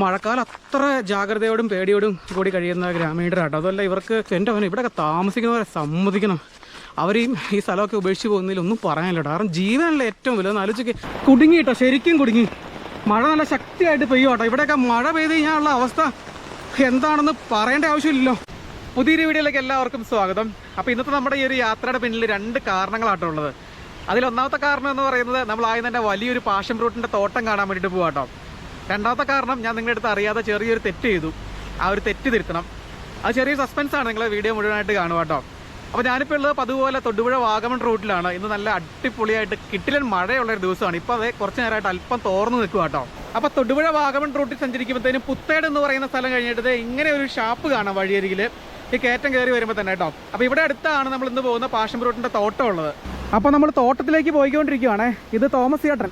മഴക്കാലം അത്ര ജാഗ്രതയോടും പേടിയോടും കൂടി കഴിയുന്ന ഗ്രാമീണരാട്ടോ. അതല്ല ഇവർക്ക് എന്റെ അവൻ ഇവിടെയൊക്കെ താമസിക്കുന്നവരെ സമ്മതിക്കണം. അവരെയും ഈ സ്ഥലമൊക്കെ ഉപേക്ഷിച്ച് പോകുന്നതിൽ ഒന്നും പറയാനില്ല കാരണം ജീവനല്ലേ ഏറ്റവും വലുത്. ആലോചിക്ക് കുടുങ്ങി കേട്ടോ ശരിക്കും കുടുങ്ങി. മഴ നല്ല ശക്തിയായിട്ട് പെയ്യും കേട്ടോ ഇവിടെയൊക്കെ മഴ പെയ്ത് കഴിഞ്ഞാലുള്ള അവസ്ഥ എന്താണെന്ന് പറയേണ്ട ആവശ്യമില്ലല്ലോ. പുതിയൊരു വീഡിയോയിലേക്ക് എല്ലാവർക്കും സ്വാഗതം. അപ്പോൾ ഇന്നത്തെ നമ്മുടെ ഈ ഒരു യാത്രയുടെ പിന്നിൽ രണ്ട് കാരണങ്ങളാട്ടോ ഉള്ളത്. അതിലൊന്നാമത്തെ കാരണം എന്ന് പറയുന്നത് നമ്മൾ ആദ്യം തന്നെ വലിയൊരു പാഷൻ ഫ്രൂട്ടിന്റെ തോട്ടം കാണാൻ വേണ്ടിയിട്ട് പോകാട്ടോ രണ്ടാമത്തെ കാരണം ഞാൻ നിങ്ങളുടെ അടുത്ത് അറിയാതെ ചെറിയൊരു തെറ്റ് ചെയ്തു. ആ ഒരു തെറ്റ് തിരുത്തണം. അത് ചെറിയ സസ്പെൻസ് ആണ് നിങ്ങൾ വീഡിയോ മുഴുവനായിട്ട് കാണുക കേട്ടോ. അപ്പോൾ ഞാനിപ്പോൾ ഉള്ളത് അതുപോലെ തൊടുപുഴ വാഗമൺ റൂട്ടിലാണ്. ഇന്ന് നല്ല അടിപൊളിയായിട്ട് കിട്ടിലൻ മഴയുള്ള ഒരു ദിവസമാണ്. ഇപ്പോൾ അതേ കുറച്ച് നേരമായിട്ട് അല്പം തോർന്നു നിൽക്കുക കേട്ടോ. അപ്പോൾ തൊടുപുഴ വാഗമൺ റൂട്ടിൽ സഞ്ചരിക്കുമ്പോഴത്തേനും പുത്തേട് എന്ന് പറയുന്ന സ്ഥലം കഴിഞ്ഞിട്ട് ഇങ്ങനെ ഒരു ഷാപ്പ് കാണാം വഴിയരികിൽ ഈ കയറ്റം കയറി വരുമ്പോൾ തന്നെ കേട്ടോ. അപ്പോൾ ഇവിടെ അടുത്താണ് നമ്മൾ ഇന്ന് പോകുന്ന പാഷൻ റൂട്ടിന്റെ തോട്ടം ഉള്ളത്. അപ്പോൾ നമ്മൾ തോട്ടത്തിലേക്ക് പോയിക്കൊണ്ടിരിക്കുവാണേ. ഇത് തോമസ് ചേട്ടൻ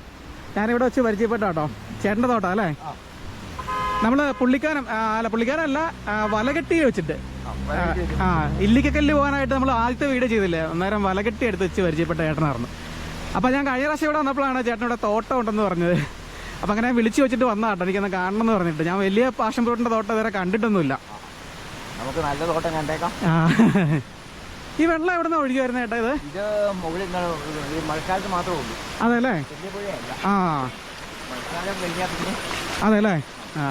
ഞാനിവിടെ വെച്ച് പരിചയപ്പെട്ട കേട്ടോ. ചേട്ടന്റെ തോട്ടം അല്ലേ? നമ്മൾ പുള്ളിക്കാരൻ അല്ല പുള്ളിക്കാരല്ല വലകെട്ടി വെച്ചിട്ട്. ആ ഇല്ലിക്കക്കല്ല് പോകാനായിട്ട് നമ്മൾ ആദ്യത്തെ വീഡിയോ ചെയ്തില്ലേ? അന്നേരം വലകെട്ടി എടുത്ത് വെച്ച് പരിചയപ്പെട്ട ചേട്ടനായിരുന്നു. അപ്പോൾ ഞാൻ കഴിഞ്ഞ പ്രാവശ്യം ഇവിടെ വന്നപ്പോഴാണ് ചേട്ടൻ ഇവിടെ തോട്ടം ഉണ്ടെന്ന് പറഞ്ഞത്. അപ്പോൾ അങ്ങനെ വിളിച്ചു വെച്ചിട്ട് വന്നതാട്ടോ എനിക്കൊന്ന് കാണണം എന്ന് പറഞ്ഞിട്ട്. ഞാൻ വലിയ പാഷൻ ഫ്രൂട്ടിന്റെ തോട്ടം ഇതുവരെ കണ്ടിട്ടൊന്നുമില്ല. നമുക്ക് നല്ല തോട്ടം കണ്ടേക്കാം. ഈ വെള്ളം എവിടെ നിന്ന് ഒഴുകി ചേട്ടാ ഇത്? ഇത് മുകളിൽ മഴക്കാലത്ത് മാത്രമേ ഉള്ളൂ. അതെ അല്ലേ ആ. മഴക്കാലം കഴിഞ്ഞാൽ പിന്നെ അതെ അല്ലേ ആ.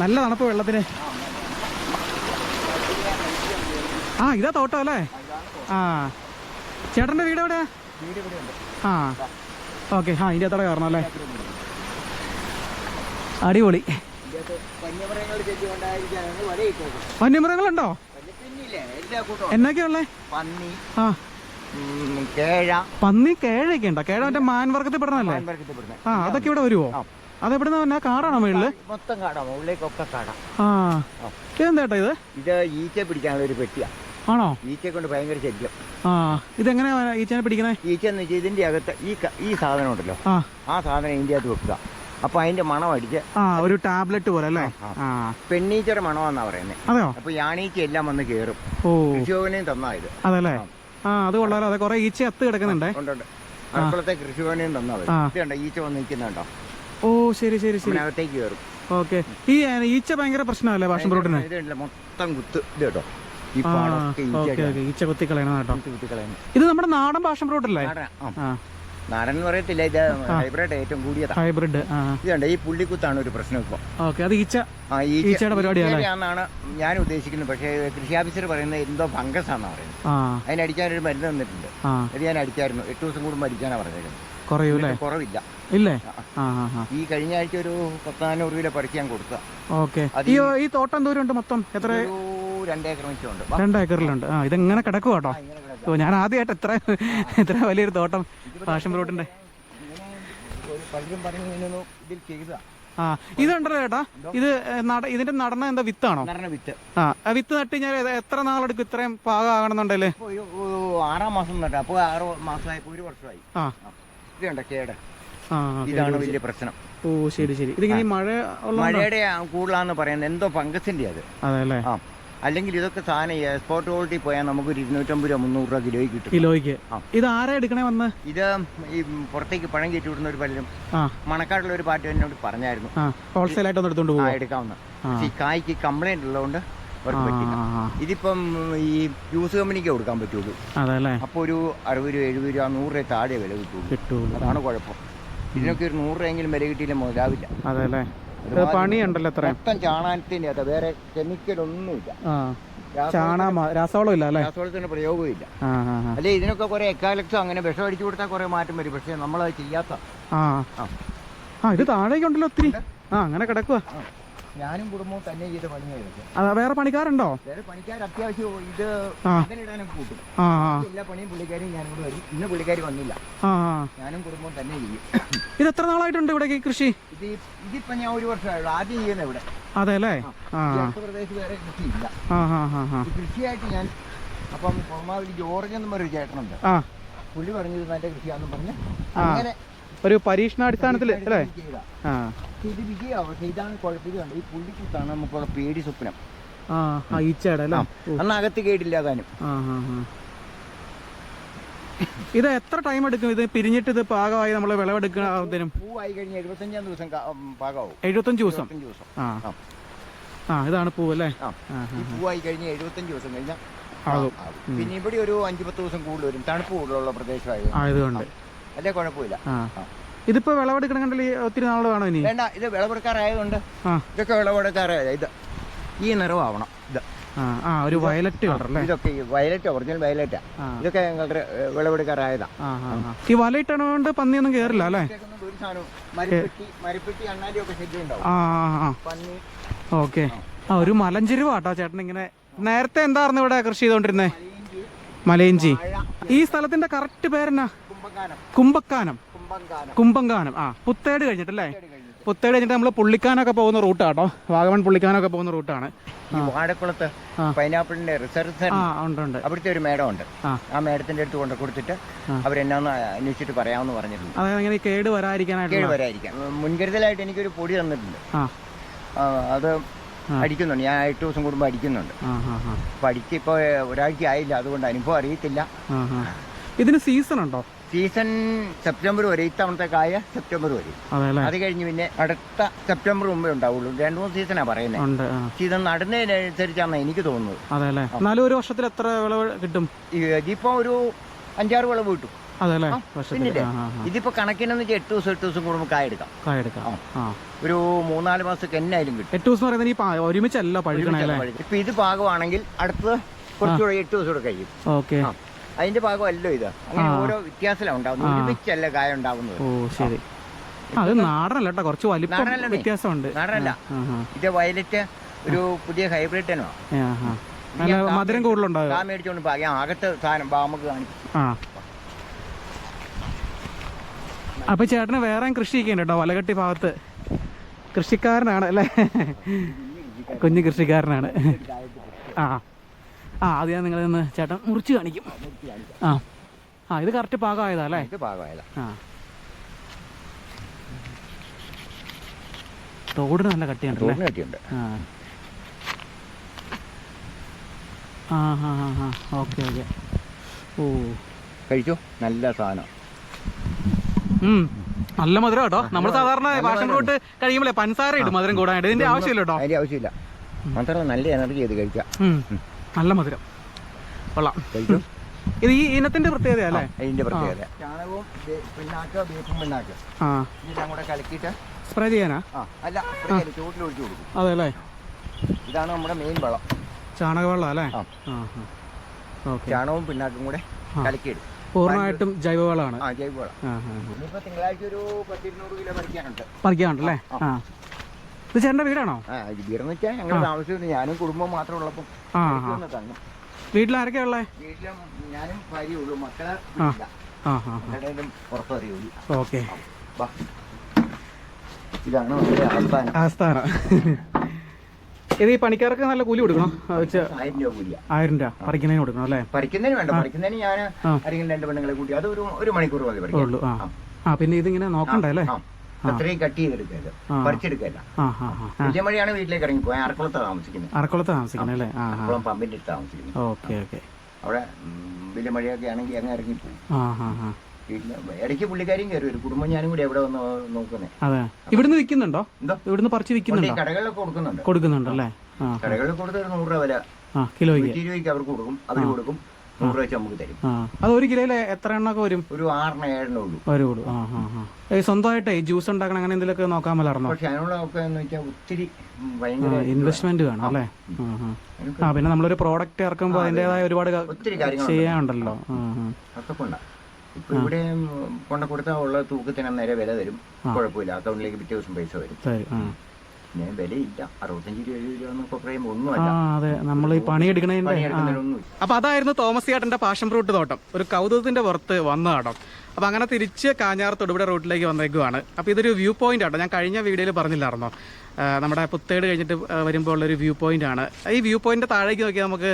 നല്ല തണുപ്പ് വെള്ളത്തിന്. ആ ഇതാ തോട്ടം അല്ലേ? ആ. ചേട്ടന്റെ വീട് എവിടെയാ? ആ. ഓക്കെ ആ ഇതിന്റെ അത്തോടെ കയറണം അല്ലേ? അടിപൊളി. വന്യമൃഗങ്ങളുണ്ടോ? കൂട്ടവും എന്നൊക്കെയുള്ളേ പന്നി ആ. കേഴ. പന്നി കേഴയൊക്കെ ഉണ്ടോ? കേഴ മറ്റേ മാൻവർഗത്തിൽ മാൻപർക്കത്തിൽപ്പെടുന്നത് ആ അതൊക്കെ ഇവിടെ വരുമോ. അതെവിടുന്ന തന്നെ കാടാണോ മേളിൽ മൊത്തം കാടാം മുകളിലേക്കൊക്കെ കാടാ. ആ. ഇതെന്താ ഇത്? ഇത് ഈച്ച പിടിക്കാനുള്ള ഒരു പെട്ടിയാ. ആണോ? ഈച്ചയെ കൊണ്ട് ഭയങ്കര ശല്യം. ആ. ഇതെങ്ങനെയാ ഈച്ചനെ പിടിക്കണേ ഈച്ച എന്ന് വെച്ചാൽ ഇതിന്റെ അകത്ത് ഈ ഈ സാധനം ഉണ്ടല്ലോ. ആ. ആ സാധനം ഇതിന്റെ അകത്ത് വെക്കുക. അപ്പൊ അതിന്റെ മണം അടിച്ച് ആ ഒരു ടാബ്ലറ്റ് പോലെ അല്ലേ? പെണ്ണീച്ചയുടെ മണമാന്നാ പറയുന്നത് അതെയോ? അപ്പൊ യാണീച്ച എല്ലാം വന്ന് കേറും. ഓ. കൃഷിഭവനെയും തന്നാ ഇത്. അതല്ലേ? ആ. അത് കൊള്ളാലോ. അതെ കുറെ ഈച്ച അത്ത് കിടക്കുന്നുണ്ടേ. അടുക്കളത്തെ കൃഷിഭവനെയും തന്നാ ഈച്ച വന്ന് നിൽക്കുന്നുണ്ടോ ഓ ശരി ശരി ശരി. അകത്തേക്ക് കയറും ഓക്കെ. ഈ ഈച്ച ഭയങ്കര പ്രശ്നമല്ലേ ഭാഷം മൊത്തം കുത്ത്. ഇത് കേട്ടോ. ഈച്ച കുത്തിക്കളയണം കേട്ടോ ഇത് നമ്മുടെ നാടൻ ഭാഷം ഫ്രൂട്ടല്ലേ നാടൻ എന്ന് പറയത്തില്ല ഇത് ഹൈബ്രിഡ് ഏറ്റവും കൂടിയതാ. ഹൈബ്രിഡ് ഇതുണ്ട് ഇത് ഈ പുള്ളിക്കുത്താണ് ഒരു പ്രശ്നം ഇപ്പോൾ ഓക്കെ അത് ഈച്ച ഈച്ചയുടെ പരിപാടിയാ ഞാൻ ഉദ്ദേശിക്കുന്നത്. പക്ഷേ കൃഷി ഓഫീസർ പറയുന്നത് എന്തോ ഫംഗസ് ആണെന്നാണ് പറയുന്നത് അതിനടിക്കാൻ ഒരു മരുന്ന് തന്നിട്ടുണ്ട്. അത് ഞാൻ അടിച്ചായിരുന്നു എട്ട് ദിവസം കൂടുമ്പോൾ അടിക്കാനാണ് പറഞ്ഞേക്കുന്നത്. കുറയൂ കുറവില്ല. ഇല്ലേ? ഈ കഴിഞ്ഞ ആഴ്ച ഒരു പത്താനൂറ് രൂപ പറിക്കാൻ കൊടുത്ത ഓക്കെ. ഈ തോട്ടം ദൂരം ഉണ്ട് മൊത്തം? എത്ര? രണ്ടേക്കർ വെച്ചുണ്ട് രണ്ടേക്കറിലുണ്ട്. ആ ഇതെങ്ങനെ കിടക്കും കേട്ടോ. ഓ ഞാൻ ആദ്യമായിട്ട് എത്ര എത്ര വലിയൊരു തോട്ടം പാഷൻ ഫ്രൂട്ടിന്റെ. ആ ഇതുണ്ടല്ലോ ചേട്ടാ. ഇത് നട ഇതിന്റെ നടന എന്താ വിത്താണോ? വിത്ത്. ആ വിത്ത് നട്ട് കഴിഞ്ഞാൽ ഇത് എത്ര നാളെടുക്കും? ഇത്രയും പാകം ആകണമെന്നുണ്ടല്ലേ ഒരു ഒരു ആറാം മാസം നട്ട. അപ്പോൾ ആറ് മാസമായപ്പോ ഒരു വർഷമായി. ആ. ഇത് കണ്ട? കേട്. ഇതാണ് വലിയ പ്രശ്നം. ഓ ശരി ശരി. ഇതിങ്ങനെ ഈ മഴ മഴയുടെ കൂടുതലാന്ന് പറയുന്നത് എന്തോ ഫംഗസിന്റെ അത്. അതെ അല്ലേ? ആ. അല്ലെങ്കിൽ ഇതൊക്കെ സാധനം എക്സ്പോർട്ട് ക്വാളിറ്റി പോയാൽ നമുക്ക് ഇരുന്നൂറ്റമ്പത് രൂപ മുന്നൂറ് രൂപ കിലോയ്ക്ക് കിട്ടും. കിലോയ്ക്ക്. ഇത് ആരാ എടുക്കണേ വന്ന്? ഇത് ഈ പുറത്തേക്ക് പഴം കയറ്റി വിടുന്ന ഒരു പലരും ആ. മണക്കാടുള്ള ഒരു പാർട്ടി എന്നോട് പറഞ്ഞായിരുന്നു. ഹോൾസെയിൽ ആയിട്ട് എടുത്തോണ്ട് ആ എടുക്കാവുന്ന. ഈ കായ്ക്ക് കംപ്ലൈന്റ് ഉള്ളതുകൊണ്ട് ഇതിപ്പം ഈ ജ്യൂസ് കമ്പനിക്ക് കൊടുക്കാൻ പറ്റുള്ളൂ. അപ്പൊ അപ്പോൾ ഒരു അറുപത് രൂപ എഴുപത് രൂപ നൂറ് രൂപ താഴെ വില കിട്ടുള്ളൂ. അതാണ് കുഴപ്പം. ഇതിനൊക്കെ ഒരു നൂറ് രൂപയെങ്കിലും വില കിട്ടിയില്ല മുതലാവില്ല. അതെ അല്ലേ പണിയുണ്ടല്ലോ അത്ര മൊത്തം ചാണകത്തിന്റെ അത് വേറെ കെമിക്കൽ ഒന്നുമില്ല. ആ ചാണാ രാസവളം ഇല്ല അല്ലേ? രാസവളത്തിന് പ്രയോഗമില്ല. അല്ലെ ഇതിനൊക്കെ കുറെ എക്കാലക്സോ അങ്ങനെ വിഷം അടിച്ചു കൊടുത്താൽ കുറെ മാറ്റം വരും. പക്ഷെ നമ്മളത് ചെയ്യാത്ത ആ. ആ. ഇത് താഴേക്കുണ്ടല്ലോ ഒത്തിരി. ആ അങ്ങനെ കിടക്കുക. ഞാനും കുടുംബവും തന്നെ ചെയ്ത് പണിയായിരുന്നു വേറെ പണിക്കാരുണ്ടോ? വേറെ പണിക്കാർ അത്യാവശ്യം ഇത് ഇടാനും കൂട്ടും. എല്ലാ പണിയും പുള്ളിക്കാരും ഞാനും കൂടെ വരും. ഇന്ന് പുള്ളിക്കാർ വന്നില്ല. ഞാനും കുടുംബവും തന്നെ ചെയ്യും ഇത് എത്ര നാളായിട്ടുണ്ട് ഇവിടെ കൃഷി? ഇത് ഇതിപ്പോ ഞാൻ ഒരു വർഷമായുള്ളൂ. ആദ്യം ചെയ്യുന്ന ഇവിടെ. അതെ അല്ലേ? പ്രദേശത്ത് വേറെ കൃഷിയില്ല. കൃഷിയായിട്ട് ഞാൻ അപ്പം കൊറമാവിൽ ജോർജ് എന്ന് പറഞ്ഞൊരു ചേട്ടനുണ്ട്. പുള്ളി പറഞ്ഞത് നല്ല കൃഷിയാന്ന് പറഞ്ഞ് അങ്ങനെ ഒരു പരീക്ഷണാടിസ്ഥാനത്തിൽ അല്ലേ? ആ. ഇത് വിജയമാവും പക്ഷേ ഇതാണ് കുഴപ്പമില്ല. ഈ പുള്ളിക്കുത്താണ് നമുക്കുള്ള പേടി സ്വപ്നം. ആ ഈച്ചയുടെ അല്ലേ. അന്ന് അകത്ത് ആ ആ ഇത് എത്ര ടൈം എടുക്കും? ഇത് പിരിഞ്ഞിട്ട് ഇത് പാകമായി നമ്മൾ വിളവെടുക്കുന്നതിനും പൂവായി കഴിഞ്ഞ് എഴുപത്തഞ്ചാം ദിവസം പാകമാവും. എഴുപത്തഞ്ച് ദിവസം? ദിവസം. ആ. ഇതാണ് പൂവ് അല്ലേ? പൂവായി കഴിഞ്ഞ് എഴുപത്തഞ്ച് ദിവസം കഴിഞ്ഞാൽ ആകും. പിന്നെ ഇവിടെ ഒരു അഞ്ചു പത്ത് ദിവസം കൂടുതൽ വരും. തണുപ്പ് കൂടുതലുള്ള പ്രദേശമായത് ആയതുകൊണ്ട്. അല്ലേ കുഴപ്പമില്ല. ഇതിപ്പോ വിളവെടുക്കണം വിളവെടുക്കണമെങ്കിൽ ഒത്തിരി നാൾ വേണോ ഇനി? വേണ്ട ഇത് വിളവെടുക്കാറായതുകൊണ്ട് ഇതൊക്കെ വിളവെടുക്കാറായത്. ഇത് ഈ നിറവാവണം ഇത്. ആ ഒരു വയലറ്റ് കളർ അല്ലേ? ഇതൊക്കെ ഈ വയലറ്റ് ഒറിജിനൽ വയലറ്റാ ഇതൊക്കെ ഞങ്ങളുടെ വിളവെടുക്കാറായതാ. ഈ വലയിട്ടണോണ്ട് പന്നിയൊന്നും കേറില്ല അല്ലേ? ഓക്കെ. ആ. ഒരു മലഞ്ചെരുവാട്ടോ ചേട്ടൻ ഇങ്ങനെ നേരത്തെ എന്തായിരുന്നു ഇവിടെ കൃഷി ചെയ്തോണ്ടിരുന്നേ? മലയിഞ്ചി. ഈ സ്ഥലത്തിന്റെ കറക്റ്റ് പേരെന്നാ? കുമ്പക്കാനം കുമ്പങ്കാനം കുമ്പങ്കാനം ആ പുത്തേട് കഴിഞ്ഞിട്ടല്ലേ? പുത്തേട് കഴിഞ്ഞിട്ട്. നമ്മൾ പുള്ളിക്കാനൊക്കെ പോകുന്ന റൂട്ടാട്ടോ വാഗമൺ പുള്ളിക്കാനൊക്കെ പോകുന്ന റൂട്ടാണ്. ഈ. പൈനാപ്പിളിന്റെ റിസർച്ച് ഉണ്ട് അവിടുത്തെ ഒരു മേഡം ഉണ്ട് ആ. മേടത്തിന്റെ മേഡത്തിന്റെ അടുത്ത് കൊണ്ട് കൊടുത്തിട്ട്. അവരെന്നാന്ന് അന്വേഷിച്ചിട്ട് പറയാമെന്ന് പറഞ്ഞിട്ടുണ്ട്. കേട് വരാതിരിക്കാനായിട്ട് കേട് വരായിരിക്കാം മുൻകരുതലായിട്ട് എനിക്കൊരു പൊടി തന്നിട്ടുണ്ട്. അത് അടിക്കുന്നുണ്ട്. ഞാൻ എട്ട് ദിവസം കൂടുമ്പോൾ അടിക്കുന്നുണ്ട്. അപ്പൊ ആ ആ. അപ്പോൾ അടിക്ക് ഇപ്പോൾ ഒരാഴ്ച ആയില്ല. അതുകൊണ്ട് അനുഭവം അറിയത്തില്ല. ഇതിന് സീസൺ ഉണ്ടോ സീസൺ സെപ്റ്റംബർ വരെ ഇത്തവണത്തെ കായ സെപ്റ്റംബർ വരെ. അതെ കഴിഞ്ഞ് പിന്നെ അടുത്ത സെപ്റ്റംബർ മുമ്പേ ഉണ്ടാവുള്ളൂ. രണ്ടു മൂന്ന് സീസണാ പറയുന്നത് സീസൺ നടന്നതിനനുസരിച്ചാണ് എനിക്ക് തോന്നുന്നത്. എന്നാലും ഒരു വർഷത്തിൽ എത്ര വിളവ് കിട്ടും? ഇതിപ്പോ ഒരു അഞ്ചാറ് വിളവ് കിട്ടും. ഇതിപ്പോ കണക്കിനെന്ന് വെച്ചാൽ എട്ട് ദിവസം എട്ട് ദിവസം കൂടുമ്പോൾ കായ എടുക്കാം. കായ എടുക്കാം. ഒരു മൂന്നാൽ മാസത്തേക്ക് എന്നായാലും കിട്ടും. എട്ട് ദിവസം പറയുന്നത് ഒരുമിച്ചല്ല ഇപ്പൊ ഇത് പാകമാണെങ്കിൽ അടുത്ത കുറച്ചുകൂടെ എട്ട് ദിവസം കൂടെ കഴിയും. ഓക്കെ. ആ. ഭാഗം അല്ലോ ഇത്. അങ്ങനെ ഓരോ വ്യത്യാസം ഉണ്ടാവുന്നത്? ഒരുമിച്ചല്ല കായ ഉണ്ടാവുന്നത്? ഓ ശരി. ആ, അത് നാടനല്ല കേട്ടോ കുറച്ച് വലിപ്പം നാടനല്ലേ? വ്യത്യാസമുണ്ട്. നാടനല്ല. ആ, ആ. ഇത് വയലറ്റ് ഒരു പുതിയ ഹൈബ്രിഡ് തന്നെ. ആ, ആ. നല്ല മധുരം കൂടുതലുണ്ടാകും കാ മേടിച്ചോണ്ട് പാകി. അകത്ത് സാധനം ബാ നമുക്ക് കാണിക്കും. ആ. അപ്പൊ ചേട്ടന് വേറെ കൃഷി ചെയ്യുന്നുണ്ട് കേട്ടോ വലകെട്ടി ഭാഗത്ത്. കൃഷിക്കാരനാണ് അല്ലേ? കുഞ്ഞു കൃഷിക്കാരനാണ്. ആ. ആ അത് ഞാൻ നിങ്ങളെ നിന്ന് ചേട്ടൻ മുറിച്ച് കാണിക്കും. ആ ആ. ഇത് കറക്റ്റ് പാകമായതാ അല്ലേ? ഇത് ആ. തോടിന് നല്ല കട്ടിയുണ്ട് ആ. ആ ഹാ ഓക്കെ ഓക്കെ. ഓ. കഴിച്ചോ? നല്ല സാധനം. നല്ല മധുരം കേട്ടോ. നമ്മൾ സാധാരണ ഭാഷ കൂട്ട് കഴിയുമ്പോഴേ പഞ്ചസാര ഇടും മധുരം കൂടാനായിട്ട്. ഇതിന്റെ ആവശ്യമില്ല കേട്ടോ. അതിന്റെ ആവശ്യമില്ല. മാത്രമല്ല നല്ല എനർജി ചെയ്ത് കഴിക്കാം. നല്ല മധുരം. കൊള്ളാം. ഇത് ഈ ഇനത്തിന്റെ പ്രത്യേകത അല്ലേ? അതിന്റെ പ്രത്യേകത. ചാണകവും ബേ- പിണ്ണാക്ക് ബീഫും പിണ്ണാക്ക്. ആ. ഇതെല്ലാം കൂടെ കലക്കിയിട്ട് സ്പ്രേ ചെയ്യാനാ? അല്ല ഇവിടെ ചൂട്ടിൽ ഒഴിച്ചു കൊടുക്കും. അതെ അല്ലേ? ഇതാണ് നമ്മുടെ മെയിൻ വളം. ചാണകവെള്ളം അല്ലേ? ചാണകവും പിണ്ണാക്കും കൂടെ. കലക്കിയിടും പൂർണമായിട്ടും ജൈവവളമാണ്. ആ ജൈവ വളം ആ ആ ആ. ഇനിയിപ്പോ തിങ്കളാഴ്ച ഒരു പത്തിരുന്നൂറ് കിലോ പറിക്കാനുണ്ട്. പറിക്കാനുണ്ടല്ലേ ആ. ഇത് ചേട്ടന്റെ വീടാണോ? ആ ഇത് വീടെന്ന് വെച്ചാൽ ഞങ്ങൾ ഞാനും കുടുംബം മാത്രം ഉള്ളപ്പം ആ ആ. ഇതൊന്ന് തന്നു. വീട്ടിൽ ആരൊക്കെയാ ഉള്ളേ? വീട്ടിലും ഞാനും ഭാര്യയേ ഉള്ളൂ. മക്കളെ ഇല്ല. ആ ആ ആ. മക്കളുടെയും പുറത്തറിയുള്ളൂ ഓക്കെ. വാ. ഇതാണ് നമ്മുടെ ആസ്ഥാനം. ആസ്ഥാനം. ഇത് ഈ പണിക്കാർക്ക് നല്ല കൂലി കൊടുക്കണം? വെച്ച് ആയിരം രൂപ കൂലിയ. ആയിരം രൂപ പറിക്കുന്നതിന് കൊടുക്കണം അല്ലേ? പറിക്കുന്നതിന് വേണ്ട. പറിക്കുന്നതിന് ഞാൻ ആ. ആരെങ്കിലും രണ്ട് പെണ്ണുങ്ങളെ കൂട്ടി അത് ഒരു ഒരു മണിക്കൂർ മതി ഉള്ളൂ. ആ. ആ. പിന്നെ ഇതിങ്ങനെ നോക്കണ്ടേ അല്ലേ? ആ. അത്രയും കട്ട് ചെയ്തെടുക്കല്ല ആ. പറിച്ചെടുക്കല്ല ആ ആ ആ. ആ വലിയ മഴയാണ് വീട്ടിലേക്ക് ഇറങ്ങി പോയാൽ അറക്കുളത്ത് താമസിക്കുന്നത് അറക്കുളത്ത് താമസിക്കുന്നത് അല്ലേ? അറക്കുളം പമ്പിന്റെ അടുത്ത് താമസിക്കുന്നത് ഓക്കെ ഓക്കെ. അവിടെ ഉം, വലിയ മഴയൊക്കെ ആണെങ്കിൽ അങ്ങ് ഇറങ്ങി പോകും ഇടയ്ക്ക് പുള്ളിക്കാരിയും കയറി ഒരു കുടുംബം ഞാനും കൂടി എവിടെ വന്ന് നോക്കുന്നത് ഇവിടുന്ന് വിൽക്കുന്നുണ്ടോ? ഇവിടുന്ന് പറിച്ച് വിൽക്കുന്നുണ്ടോ? കടകളിലൊക്കെ കൊടുക്കുന്നുണ്ട്. കൊടുക്കുന്നുണ്ടല്ലേ കടകളിൽ കൊടുത്ത് ഒരു നൂറ് രൂപ വില. കിലോയ്ക്ക്. രൂപയ്ക്ക് അവർക്ക് കൊടുക്കും. അവർ കൊടുക്കും. നൂറ് രൂപ വെച്ച് നമുക്ക് തരും. അത് ഒരു കിലോയിൽ എത്ര എണ്ണൊക്കെ വരും? ഒരു ആറിന് ഏഴിനേ ഉള്ളൂ. കൂടും ആ ആ ആ. സ്വന്തമായിട്ടേ ജ്യൂസ് ഉണ്ടാക്കണം അങ്ങനെ എന്തെങ്കിലുമൊക്കെ നോക്കാൻ മേലായിരുന്നോ? പക്ഷെ അതിനുള്ളതൊക്കെ എന്ന് വെച്ചാൽ ഒത്തിരി ഇൻവെസ്റ്റ്മെന്റ് വേണം അല്ലേ? ആ. പിന്നെ നമ്മളൊരു പ്രോഡക്റ്റ് ഇറക്കുമ്പോൾ അതിന്റെതായ ഒരുപാട് ചെയ്യാനുണ്ടല്ലോ. ഒക്കെ കൊണ്ട. ഇപ്പൊ ഇവിടെ കൊണ്ട കൊടുത്താൽ ഉള്ള തൂക്കത്തിന് നേരെ വില തരും കുഴപ്പമില്ല. അക്കൗണ്ടിലേക്ക് പിറ്റേ ദിവസം പൈസ വരും. പിന്നെ വിലയില്ല. അറുപത്തഞ്ച് രൂപ എഴുപത് രൂപ എന്നൊക്കെ പറയുമ്പോൾ ആ അതെ. നമ്മൾ ഈ പണിയെടുക്കണതിന്റെ ആ പണിയെടുക്കുന്നതിനൊന്നും അപ്പൊ അതായിരുന്നു തോമസ് ചേട്ടന്റെ പാഷൻ ഫ്രൂട്ട് തോട്ടം. ഒരു കൗതുകത്തിന്റെ പുറത്ത് വന്ന അപ്പോൾ അപ്പൊ അങ്ങനെ തിരിച്ച് കാഞ്ഞാർ തൊടുപുഴ റൂട്ടിലേക്ക് വന്നേക്കുവാണ്. അപ്പൊ ഇതൊരു വ്യൂ പോയിന്റ് ആട്ടോ. ഞാൻ കഴിഞ്ഞ വീഡിയോയിൽ പറഞ്ഞില്ലായിരുന്നോ? ആ, നമ്മുടെ പുത്തേട് കഴിഞ്ഞിട്ട് ആ, വരുമ്പോൾ ഉള്ളൊരു വ്യൂ പോയിന്റ് ആണ്. ഈ വ്യൂ പോയിന്റ് താഴേക്ക് നോക്കിയാൽ നമുക്ക്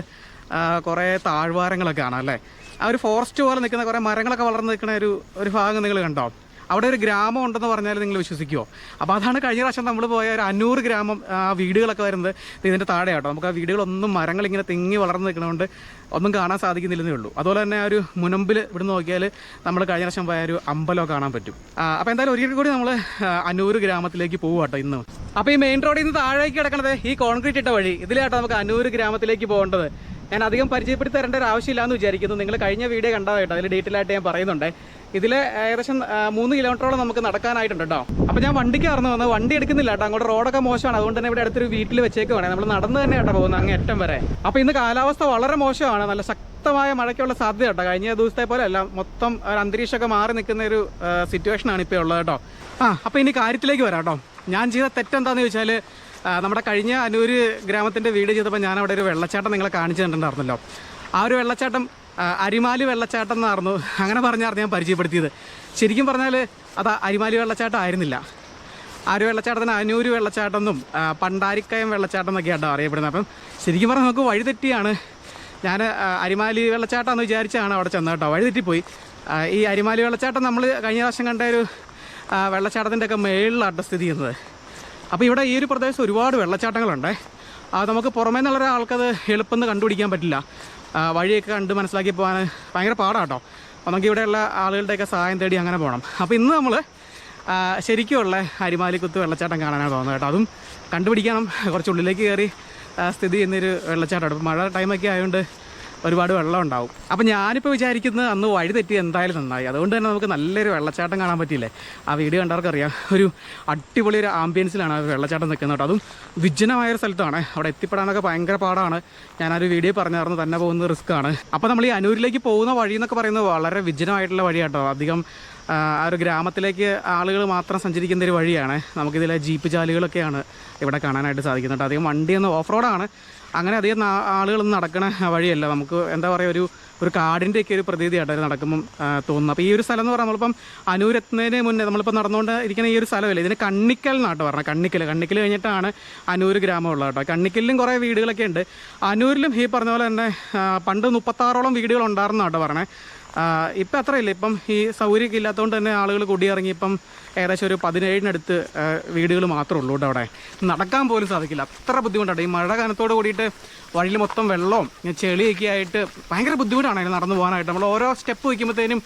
ആ, കുറേ താഴ്വാരങ്ങളൊക്കെ കാണാം അല്ലേ? ആ ഒരു ഫോറസ്റ്റ് പോലെ നിൽക്കുന്ന കുറേ മരങ്ങളൊക്കെ വളർന്ന് നിൽക്കുന്ന ഒരു ഒരു ഭാഗം നിങ്ങൾ കണ്ടോ? അവിടെ ഒരു ഗ്രാമം ഉണ്ടെന്ന് പറഞ്ഞാൽ നിങ്ങൾ വിശ്വസിക്കുമോ അപ്പോൾ അതാണ് കഴിഞ്ഞ പ്രാവശ്യം നമ്മൾ പോയ ഒരു അഞ്ഞൂറ് ഗ്രാമം ആ വീടുകളൊക്കെ വരുന്നത് ഇതിന്റെ താഴെ ആട്ടോ നമുക്ക് ആ വീടുകളൊന്നും മരങ്ങൾ ഇങ്ങനെ തിങ്ങി വളർന്ന് നിൽക്കുന്നതുകൊണ്ട് ഒന്നും കാണാൻ സാധിക്കുന്നില്ലെന്നേ ഉള്ളൂ. അതുപോലെ തന്നെ ആ ഒരു മുനമ്പിൽ ഇവിടെ നോക്കിയാൽ നമ്മൾ കഴിഞ്ഞ പ്രാവശ്യം പോയ ഒരു അമ്പലം കാണാൻ പറ്റും. അപ്പോൾ എന്തായാലും ഒരിക്കൽ കൂടി നമ്മൾ അന്നൂർ ഗ്രാമത്തിലേക്ക് പോവാട്ടോ ഇന്ന്. അപ്പോൾ ഈ മെയിൻ റോഡിൽ നിന്ന് താഴേക്ക് കിടക്കണത് ഈ കോൺക്രീറ്റ് ഇട്ട വഴി. ഇതിലാട്ടോ നമുക്ക് അന്നൂർ ഗ്രാമത്തിലേക്ക് പോകേണ്ടത്. ഞാൻ അധികം പരിചയപ്പെടുത്തി തരേണ്ട ഒരു ആവശ്യമില്ല എന്ന് വിചാരിക്കുന്നു. നിങ്ങൾ കഴിഞ്ഞ വീഡിയോ കണ്ടതായിട്ടോ അതിൽ ഡീറ്റെയിൽ ആയിട്ട് ഞാൻ പറയുന്നുണ്ട്. ഇതിൽ ഏകദേശം മൂന്ന് കിലോമീറ്ററോളം നമുക്ക് നടക്കാനായിട്ടുണ്ട് കേട്ടോ. അപ്പോൾ ഞാൻ വണ്ടിക്ക് കറന്നു വന്നത് വണ്ടി എടുക്കുന്നില്ല കേട്ടോ. അങ്ങോട്ട് റോഡൊക്കെ മോശമാണ്. അതുകൊണ്ട് തന്നെ ഇവിടെ അടുത്തൊരു വീട്ടിൽ വെച്ചേക്കുവാണ്. നമ്മൾ നടന്ന് തന്നെ കേട്ടോ പോകുന്നത് അങ്ങ് അറ്റം വരെ. അപ്പോൾ ഇന്ന് കാലാവസ്ഥ വളരെ മോശമാണ്. നല്ല ശക്തമായ മഴയ്ക്കുള്ള സാധ്യത കേട്ടോ. കഴിഞ്ഞ ദിവസത്തെ പോലെ അല്ല. മൊത്തം ഒരു അന്തരീക്ഷമൊക്കെ മാറി നിൽക്കുന്ന ഒരു സിറ്റുവേഷനാണ് ഇപ്പോൾ ഉള്ളത് കേട്ടോ. ആ അപ്പോൾ ഇനി കാര്യത്തിലേക്ക് വരാം കേട്ടോ. ഞാൻ ചെയ്ത തെറ്റെന്താണെന്ന് ചോദിച്ചാൽ നമ്മുടെ കഴിഞ്ഞ അനൂര് ഗ്രാമത്തിന്റെ വീട് ചെയ്തപ്പോൾ ഞാൻ അവിടെ ഒരു വെള്ളച്ചാട്ടം നിങ്ങളെ കാണിച്ചു തന്നിട്ടുണ്ടായിരുന്നല്ലോ. ആ ഒരു വെള്ളച്ചാട്ടം അരിമാലി വെള്ളച്ചാട്ടം എന്നായിരുന്നു അങ്ങനെ പറഞ്ഞായിരുന്നു ഞാൻ പരിചയപ്പെടുത്തിയത്. ശരിക്കും പറഞ്ഞാൽ അത് അരിമാലി വെള്ളച്ചാട്ടം ആയിരുന്നില്ല. ആ ഒരു വെള്ളച്ചാട്ടത്തിന് അനൂര് വെള്ളച്ചാട്ടം എന്നും പണ്ടാരിക്കയം വെള്ളച്ചാട്ടം എന്നൊക്കെയാണ് അറിയപ്പെടുന്നത്. അപ്പം ശരിക്കും പറഞ്ഞാൽ നമുക്ക് വഴിതെറ്റിയാണ് ഞാൻ അരിമാലി വെള്ളച്ചാട്ടം എന്ന് വിചാരിച്ചാണ് അവിടെ ചെന്നത് കേട്ടോ. വഴിതെറ്റിപ്പോയി ഈ അരിമാലി വെള്ളച്ചാട്ടം നമ്മൾ കഴിഞ്ഞ പ്രാവശ്യം കണ്ട ഒരു വെള്ളച്ചാട്ടത്തിന്റെയൊക്കെ മേളിലാട്ടോ സ്ഥിതി ചെയ്യുന്നത്. അപ്പോൾ ഇവിടെ ഈ ഒരു പ്രദേശം ഒരുപാട് വെള്ളച്ചാട്ടങ്ങളുണ്ട്. അത് നമുക്ക് പുറമേ നിന്നുള്ള ഒരാൾക്കത് എളുപ്പം കണ്ടുപിടിക്കാൻ പറ്റില്ല. ആ, വഴിയൊക്കെ കണ്ട് മനസ്സിലാക്കി പോകാൻ ഭയങ്കര പാടാട്ടോ. അപ്പോൾ നമുക്ക് ഇവിടെയുള്ള ആളുകളുടെയൊക്കെ സഹായം തേടി അങ്ങനെ പോകണം അപ്പോൾ ഇന്ന് നമ്മൾ ശരിക്കുമുള്ള അരിമാലിക്കുത്ത് വെള്ളച്ചാട്ടം കാണാനാണ് തോന്നുന്നത് കേട്ടോ. അതും കണ്ടുപിടിക്കണം. കുറച്ച് ഉള്ളിലേക്ക് കയറി സ്ഥിതി ചെയ്യുന്നൊരു വെള്ളച്ചാട്ടമാണ് ഇപ്പോൾ മഴ ടൈമൊക്കെ ആയതുകൊണ്ട് ഒരുപാട് വെള്ളം ഉണ്ടാവും. അപ്പം ഞാനിപ്പോൾ വിചാരിക്കുന്നത് അന്ന് വഴി തെറ്റി എന്തായാലും നന്നായി. അതുകൊണ്ട് തന്നെ നമുക്ക് നല്ലൊരു വെള്ളച്ചാട്ടം കാണാൻ പറ്റിയില്ലേ? ആ വീഡിയോ കണ്ടവർക്ക് അറിയാം. ഒരു അടിപൊളി ഒരു ആംബിയൻസിലാണ് ആ വെള്ളച്ചാട്ടം നിൽക്കുന്നത് കേട്ടോ. അതും വിജനമായ ഒരു സ്ഥലത്താണ്. അവിടെ എത്തിപ്പെടാനൊക്കെ ഭയങ്കര പാടാണ്. ഞാനൊരു വീഡിയോ പറഞ്ഞായിരുന്നു തന്നെ പോകുന്ന റിസ്ക് ആണ്. അപ്പോൾ നമ്മൾ ഈ അനൂരിലേക്ക് പോകുന്ന വഴി എന്നൊക്കെ പറയുന്നത് വളരെ വിജനമായിട്ടുള്ള വഴിയാട്ടോ. അധികം ആ ഒരു ഗ്രാമത്തിലേക്ക് ആളുകൾ മാത്രം സഞ്ചരിക്കുന്ന ഒരു വഴിയാണ്. നമുക്കിതിലെ ജീപ്പ് ചാലുകളൊക്കെയാണ് ഇവിടെ കാണാനായിട്ട് സാധിക്കുന്നത് കേട്ടോ. അധികം വണ്ടിയൊന്നും ഓഫ് റോഡാണ് അങ്ങനെ അധികം ആളുകളൊന്നും നടക്കണ വഴിയല്ല. നമുക്ക് എന്താ പറയുക ഒരു ഒരു കാടിന്റെയൊക്കെ ഒരു പ്രതീതിയായിട്ട് അത് നടക്കുമ്പം തോന്നുന്നു. അപ്പോൾ ഈ ഒരു സ്ഥലം എന്ന് പറഞ്ഞാൽ നമ്മളിപ്പം അനൂരെത്തുന്നതിന് മുന്നേ നമ്മളിപ്പോൾ നടന്നുകൊണ്ട് ഇരിക്കുന്ന ഈ ഒരു സ്ഥലമല്ലേ? ഇതിന് കണ്ണിക്കൽ എന്നാട്ട് പറഞ്ഞത് കണ്ണിക്കൽ കണ്ണിക്കൽ കഴിഞ്ഞിട്ടാണ് അനൂർ ഗ്രാമം ഉള്ളത് കേട്ടോ. കണ്ണിക്കലിലും കുറേ വീടുകളൊക്കെ ഉണ്ട്. അനൂരിലും ഈ പറഞ്ഞ പോലെ തന്നെ പണ്ട് മുപ്പത്താറോളം വീടുകൾ ഉണ്ടായിരുന്നു കേട്ടോ പറഞ്ഞേ. ഇപ്പം അത്രയില്ല. ഇപ്പം ഈ സൗകര്യമൊക്കെ ഇല്ലാത്തതുകൊണ്ട് തന്നെ ആളുകൾ കുടിയിറങ്ങി. ഇപ്പം ഏകദേശം ഒരു പതിനേഴിനടുത്ത് വീടുകൾ മാത്രമേ ഉള്ളൂ അവിടെ. നടക്കാൻ പോലും സാധിക്കില്ല. അത്ര ബുദ്ധിമുട്ടാണ്. ഈ മഴ കാലത്തോട് കൂടിയിട്ട് വഴിയിൽ മൊത്തം വെള്ളവും ചെളിയൊക്കെ ആയിട്ട് ഭയങ്കര ബുദ്ധിമുട്ടാണ് നടന്നു പോകാനായിട്ട്. നമ്മൾ ഓരോ സ്റ്റെപ്പ് വയ്ക്കുമ്പോഴത്തേനും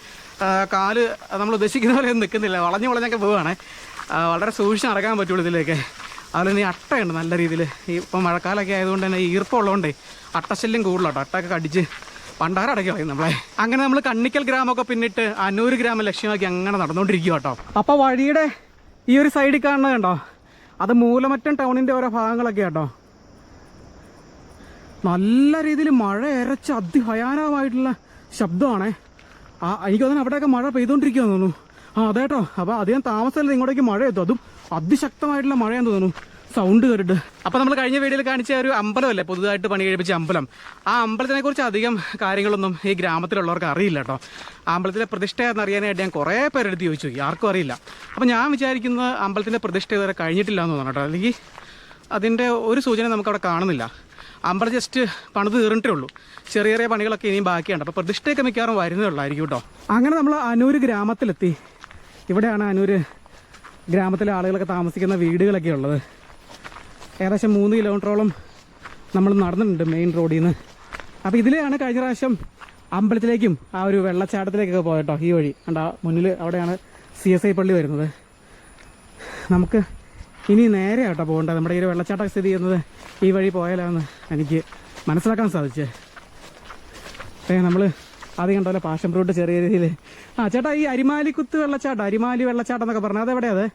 കാൽ നമ്മൾ ഉദ്ദേശിക്കുന്ന പോലെ നിൽക്കുന്നില്ല. വളഞ്ഞു വളഞ്ഞൊക്കെ പോവുകയാണ് വളരെ സൂക്ഷിച്ച് നടക്കാൻ പറ്റുള്ളൂ ഇതിലേക്ക്. അതുപോലെ തന്നെ അട്ടയുണ്ട് നല്ല രീതിയിൽ. ഇപ്പം മഴക്കാലമൊക്കെ ആയതുകൊണ്ട് തന്നെ ഈർപ്പം ഉള്ളതുകൊണ്ടേ അട്ടശല്യം കൂടുതലാട്ടോ. അട്ടയൊക്കെ കടിച്ച് പണ്ടാരം അടക്കളയും നമ്മളെ. അങ്ങനെ നമ്മൾ കണ്ണിക്കൽ ഗ്രാമമൊക്കെ പിന്നിട്ട് അന്നൂർ ഗ്രാമം ലക്ഷ്യമാക്കി അങ്ങനെ നടന്നുകൊണ്ടിരിക്കുക കേട്ടോ അപ്പോൾ വഴിയുടെ ഈ ഒരു സൈഡിൽ കാണുന്നത് കണ്ടോ? അത് മൂലമറ്റം ടൗണിന്റെ ഓരോ ഭാഗങ്ങളൊക്കെ കേട്ടോ നല്ല രീതിയിൽ മഴ ഇരച്ച് അതിഭയാനകമായിട്ടുള്ള ശബ്ദമാണേ. ആ എനിക്ക് തോന്നുന്നു അവിടെയൊക്കെ മഴ പെയ്തുകൊണ്ടിരിക്കുകയെന്ന് തോന്നുന്നു. ആ അതേട്ടോ അപ്പോൾ അധികം താമസമല്ല ഇങ്ങോട്ടേക്ക് മഴ എത്തും. അതും അതിശക്തമായിട്ടുള്ള മഴയെന്ന് തോന്നുന്നു. സൗണ്ട് കേട്ടിട്ട്. അപ്പോൾ നമ്മൾ കഴിഞ്ഞ വീഡിയോയിൽ കാണിച്ച ഒരു അമ്പലമല്ലേ? പുതുതായിട്ട് പണി കഴിപ്പിച്ച അമ്പലം. ആ അമ്പലത്തിനെ കുറിച്ച് അധികം കാര്യങ്ങളൊന്നും ഈ ഗ്രാമത്തിലുള്ളവർക്ക് അറിയില്ല കേട്ടോ. അമ്പലത്തിലെ പ്രതിഷ്ഠ എന്നറിയാനായിട്ട് ഞാൻ കുറേ പേരെടുത്ത് ചോദിച്ചു. ആർക്കും അറിയില്ല. അപ്പോൾ ഞാൻ വിചാരിക്കുന്നത് അമ്പലത്തിന്റെ പ്രതിഷ്ഠ ഇതുവരെ കഴിഞ്ഞിട്ടില്ല എന്ന് തോന്നണം കേട്ടോ. അല്ലെങ്കിൽ അതിന്റെ ഒരു സൂചന നമുക്ക് അവിടെ കാണുന്നില്ല. അമ്പലം ജസ്റ്റ് പണിത് തീർന്നിട്ടേ ഉള്ളൂ. ചെറിയ ചെറിയ പണികളൊക്കെ ഇനിയും ബാക്കിയുണ്ട്. അപ്പോൾ പ്രതിഷ്ഠയൊക്കെ മിക്കവാറും വരുന്നേ ഉള്ളായിരിക്കും കേട്ടോ. അങ്ങനെ നമ്മൾ അനൂര് ഗ്രാമത്തിലെത്തി. ഇവിടെയാണ് അനൂര് ഗ്രാമത്തിലെ ആളുകളൊക്കെ താമസിക്കുന്ന വീടുകളൊക്കെ ഉള്ളത് ഏകദേശം മൂന്ന് കിലോമീറ്ററോളം നമ്മൾ നടന്നിട്ടുണ്ട് മെയിൻ റോഡിൽ നിന്ന് അപ്പോൾ ഇതിലെയാണ് കഴിഞ്ഞ പ്രാവശ്യം അമ്പലത്തിലേക്കും ആ ഒരു വെള്ളച്ചാട്ടത്തിലേക്കൊക്കെ പോയട്ടോ ഈ വഴി. കണ്ട മുന്നിൽ അവിടെയാണ് സി എസ് ഐ പള്ളി വരുന്നത്. നമുക്ക് ഇനി നേരെ ആട്ടോ പോകേണ്ടത്. നമ്മുടെ ഈ ഒരു വെള്ളച്ചാട്ടം സ്ഥിതി ചെയ്യുന്നത് ഈ വഴി പോയാലാന്ന് എനിക്ക് മനസ്സിലാക്കാൻ സാധിച്ചേ. ഏ നമ്മൾ ആദ്യം കണ്ടല്ലോ പാഷൻ ഫ്രൂട്ട് ചെറിയ രീതിയിൽ ആ ചേട്ടാ ഈ അരിമാലിക്കുത്ത് വെള്ളച്ചാട്ടം അരിമാലി വെള്ളച്ചാട്ടം എന്നൊക്കെ പറഞ്ഞു അതെവിടെയാ അത്?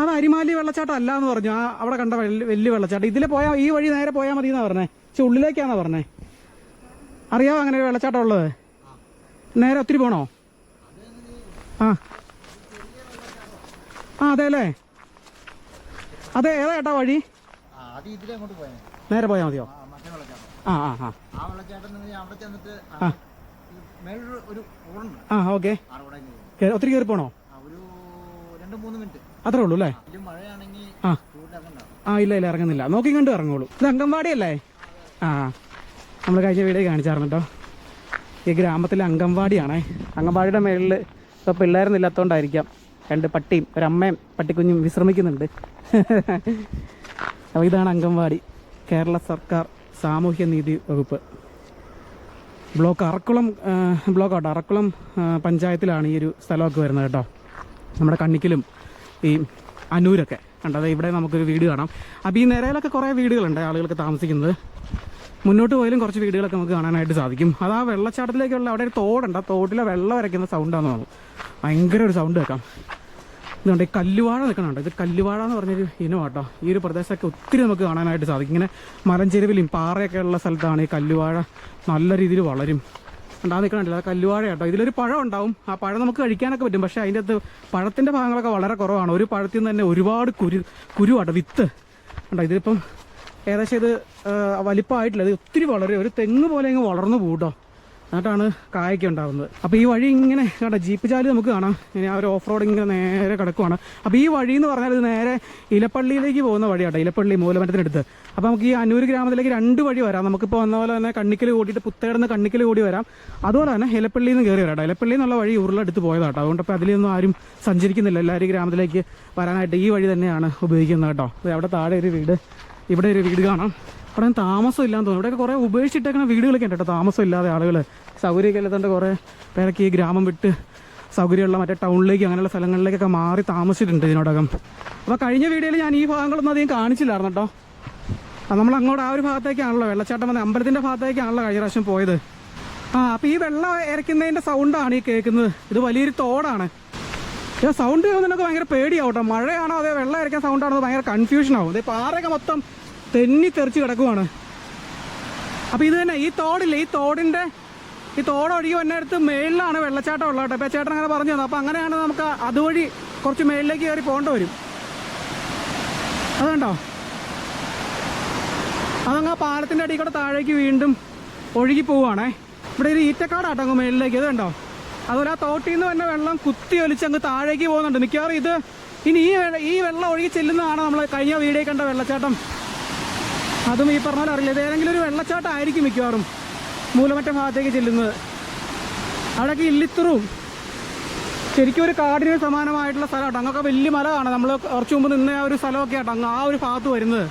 അത് അരിമാലി വെള്ളച്ചാട്ടം അല്ല എന്ന് പറഞ്ഞു. ആ അവിടെ കണ്ട വലിയ വെള്ളച്ചാട്ടം. ഇതിലെ പോയാൽ ഈ വഴി നേരെ പോയാൽ മതി എന്നാ പറഞ്ഞേ. പക്ഷെ ഉള്ളിലേക്കാന്നാ പറഞ്ഞേ. അറിയാമോ അങ്ങനെ ഒരു വെള്ളച്ചാട്ടം ഉള്ളത്? നേരെ ഒത്തിരി പോണോ? ആ. ആ അതെ അല്ലേ? അതെ ഏതാ ചേട്ടാ വഴി? നേരെ പോയാൽ മതിയോ? ആ ആ ആ ആ. ഓക്കെ. ഒത്തിരി കയറി പോണോ രണ്ട് മൂന്ന് മിനിറ്റ്. അത്രേ ഉള്ളൂ അല്ലേ? ആ. ആ ഇല്ല ഇല്ല ഇറങ്ങുന്നില്ല. നോക്കി കണ്ടു ഇറങ്ങുള്ളൂ. ഇത് അംഗൻവാടി അല്ലേ ആ. നമ്മൾ കഴിഞ്ഞ വീഡിയോ കാണിച്ചായിരുന്നു കേട്ടോ ഈ ഗ്രാമത്തിലെ അംഗൻവാടിയാണേ. അംഗൻവാടിയുടെ മേളിൽ ഇപ്പോൾ പിള്ളേരൊന്നില്ലാത്തതുകൊണ്ടായിരിക്കാം രണ്ട് പട്ടിയും ഒരമ്മയും പട്ടിക്കുഞ്ഞും വിശ്രമിക്കുന്നുണ്ട്. അപ്പോൾ ഇതാണ് അംഗൻവാടി. കേരള സർക്കാർ സാമൂഹ്യ നീതി വകുപ്പ്. ബ്ലോക്ക് അറക്കുളം ബ്ലോക്ക് ആട്ടോ അറക്കുളം പഞ്ചായത്തിലാണ് ഈ ഒരു സ്ഥലമൊക്കെ വരുന്നത് കേട്ടോ നമ്മുടെ കണ്ണിക്കലും ഈ അനൂരൊക്കെ. കണ്ടോ? അതെ ഇവിടെ നമുക്കൊരു വീട് കാണാം. അപ്പോൾ ഈ നിരയിലൊക്കെ കുറേ വീടുകളുണ്ട് ആളുകൾക്ക് താമസിക്കുന്നത്. മുന്നോട്ട് പോയാലും കുറച്ച് വീടുകളൊക്കെ നമുക്ക് കാണാനായിട്ട് സാധിക്കും. അത് ആ വെള്ളച്ചാട്ടത്തിലേക്കുള്ള അവിടെ ഒരു തോടുണ്ട്. ആ തോട്ടിലെ വെള്ളം വരയ്ക്കുന്ന സൗണ്ടാന്ന് തോന്നുന്നു. ഭയങ്കര ഒരു സൗണ്ട് കേൾക്കാം. ഇതുകൊണ്ട് ഈ കല്ലുവാഴ നിൽക്കണുണ്ട് ഇത് കല്ലുവാഴ എന്ന് പറഞ്ഞൊരു ഇനമാട്ടോ. ഈ ഒരു പ്രദേശമൊക്കെ ഒത്തിരി നമുക്ക് കാണാനായിട്ട് സാധിക്കും. ഇങ്ങനെ മലഞ്ചെരുവിലും പാറയൊക്കെ ഉള്ള സ്ഥലത്താണ് ഈ കല്ലുവാഴ നല്ല രീതിയിൽ വളരും. ഉണ്ടാ നിൽക്കണില്ല അത് കല്ലുവാഴ കേട്ടോ. ഇതിലൊരു പഴം ഉണ്ടാവും. ആ പഴം നമുക്ക് കഴിക്കാനൊക്കെ പറ്റും. പക്ഷേ അതിന്റെ അകത്ത് പഴത്തിന്റെ ഭാഗങ്ങളൊക്കെ വളരെ കുറവാണ്. ഒരു പഴത്തിൽ നിന്ന് തന്നെ ഒരുപാട് കുരു കുരുവാട്ടോ വിത്ത്. ഉണ്ടോ ഇതിപ്പം ഏകദേശം ഇത് വലിപ്പമായിട്ടില്ല. ഇത് ഒത്തിരി വളരെ. ഒരു തെങ്ങ് പോലെ അങ്ങ് വളർന്നു പോകട്ടോ എന്നിട്ടാണ് കായൊക്കെ ഉണ്ടാകുന്നത് അപ്പോൾ ഈ വഴി ഇങ്ങനെ കണ്ട ജീപ്പ് ചാൽ നമുക്ക് കാണാം. ഇനി ആ ഒരു ഓഫ് റോഡ് ഇങ്ങനെ നേരെ കിടക്കുവാണ്. അപ്പോൾ ഈ വഴി എന്ന് പറഞ്ഞാൽ ഇത് നേരെ ഇലപ്പള്ളിയിലേക്ക് പോകുന്ന വഴിയാട്ടോ ഇലപ്പള്ളി മൂലമരത്തിനടുത്ത്. അപ്പോൾ നമുക്ക് ഈ അന്നൂർ ഗ്രാമത്തിലേക്ക് രണ്ട് വഴി വരാം. നമുക്കിപ്പോൾ വന്ന പോലെ തന്നെ കണ്ണിക്കൽ കൂട്ടിയിട്ട് പുത്തേടുന്ന കണ്ണിക്കൽ കൂടി വരാം. അതുപോലെ തന്നെ ഇലപ്പള്ളിയിൽ നിന്ന് കയറി വരാം ഇലപ്പള്ളി എന്നുള്ള വഴി ഉരുളെടുത്ത് പോയതാട്ടോ. അതുകൊണ്ട് അപ്പോൾ അതിലൊന്നും ആരും സഞ്ചരിക്കുന്നില്ല. എല്ലാവരും ഗ്രാമത്തിലേക്ക് വരാനായിട്ട് ഈ വഴി തന്നെയാണ് ഉപയോഗിക്കുന്നത് കേട്ടോ. അവിടെ താഴെ ഒരു വീട് ഇവിടെ ഒരു വീട് കാണാം. അവിടെ താമസം ഇല്ലാന്ന് തോന്നുന്നു. ഇവിടെയൊക്കെ കുറേ ഉപേക്ഷിച്ചിട്ടേക്കണ വീടുകളൊക്കെ ഉണ്ട് കേട്ടോ. താമസം ഇല്ലാതെ ആളുകൾ സൗകര്യമൊക്കെ ഇല്ലാത്തതുകൊണ്ട് കുറേ പേരൊക്കെ ഈ ഗ്രാമം വിട്ട് സൗകര്യമുള്ള മറ്റേ ടൗണിലേക്ക് അങ്ങനെയുള്ള സ്ഥലങ്ങളിലേക്കൊക്കെ മാറി താമസിച്ചിട്ടുണ്ട് ഇതിനോടകം. അപ്പോൾ കഴിഞ്ഞ വീഡിയോയിൽ ഞാൻ ഈ ഭാഗങ്ങളൊന്നും അധികം കാണിച്ചില്ലായിരുന്നു കേട്ടോ. നമ്മൾ അങ്ങോട്ട് ആ ഒരു ഭാഗത്തേക്കാണല്ലോ. വെള്ളച്ചാട്ടം വന്ന അമ്പലത്തിന്റെ ഭാഗത്തേക്കാണല്ലോ കഴിഞ്ഞ പ്രാവശ്യം പോയത്. ആ അപ്പോൾ ഈ വെള്ളം ഇറക്കുന്നതിന്റെ സൗണ്ടാണ് ഈ കേൾക്കുന്നത്. ഇത് വലിയൊരു തോടാണ്. സൗണ്ട് കേൾക്കുന്നതിനൊക്കെ ഭയങ്കര പേടിയാവും മഴയാണോ അതോ വെള്ളം ഇറക്കാൻ സൗണ്ടാണോ? ഭയങ്കര കൺഫ്യൂഷൻ ആവും. ഇത് പാറയൊക്കെ മൊത്തം തെന്നി തെറിച്ച് കിടക്കുവാണ്. അപ്പോൾ ഇത് തന്നെ ഈ തോടില്ല ഈ തോടിന്റെ ഈ തോടൊഴുകി വന്ന വന്നിടത്ത് മേളിലാണ് വെള്ളച്ചാട്ടം ഉള്ളത് കേട്ടോ. ചേട്ടൻ അങ്ങനെ പറഞ്ഞു തന്നു. അപ്പോൾ അങ്ങനെയാണ് നമുക്ക് അതുവഴി കുറച്ച് മേളിലേക്ക് കയറി പോകേണ്ടി വരും. അതുണ്ടോ അതങ്ങ് ആ പാലത്തിന്റെ അടിയിൽ കൂടെ താഴേക്ക് വീണ്ടും ഒഴുകി പോവുകയാണേ. ഇവിടെ ഒരു ഈറ്റക്കാടാട്ടോ അങ്ങ് മേളിലേക്ക്. ഇത് കണ്ടോ? അതുപോലെ ആ തോട്ടിൽ നിന്ന് തന്നെ വെള്ളം കുത്തി ഒലിച്ച് അങ്ങ് താഴേക്ക് പോകുന്നുണ്ട്. മിക്കവാറും ഇത് ഇനി ഈ ഈ വെള്ളം ഒഴുകി ചെല്ലുന്നതാണ് നമ്മൾ കഴിഞ്ഞ വീഡിയോ കണ്ട വെള്ളച്ചാട്ടം. അതും ഈ പറഞ്ഞാൽ അറിയില്ല. ഇത് ഏതെങ്കിലും ഒരു വെള്ളച്ചാട്ടമായിരിക്കും മിക്കവാറും മൂലമറ്റം ഭാഗത്തേക്ക് ചെല്ലുന്നത്. അവിടെയൊക്കെ ഇല്ലിത്തറും. ശരിക്കും ഒരു കാടിന് സമാനമായിട്ടുള്ള സ്ഥലമാണ് അങ്ങൊക്കെ വലിയ മല നമ്മൾ കുറച്ച് മുമ്പ് നിന്ന ആ ഒരു സ്ഥലമൊക്കെ ആട്ടോ. അങ്ങ് ആ ഒരു ഭാഗത്ത് വരുന്നത്.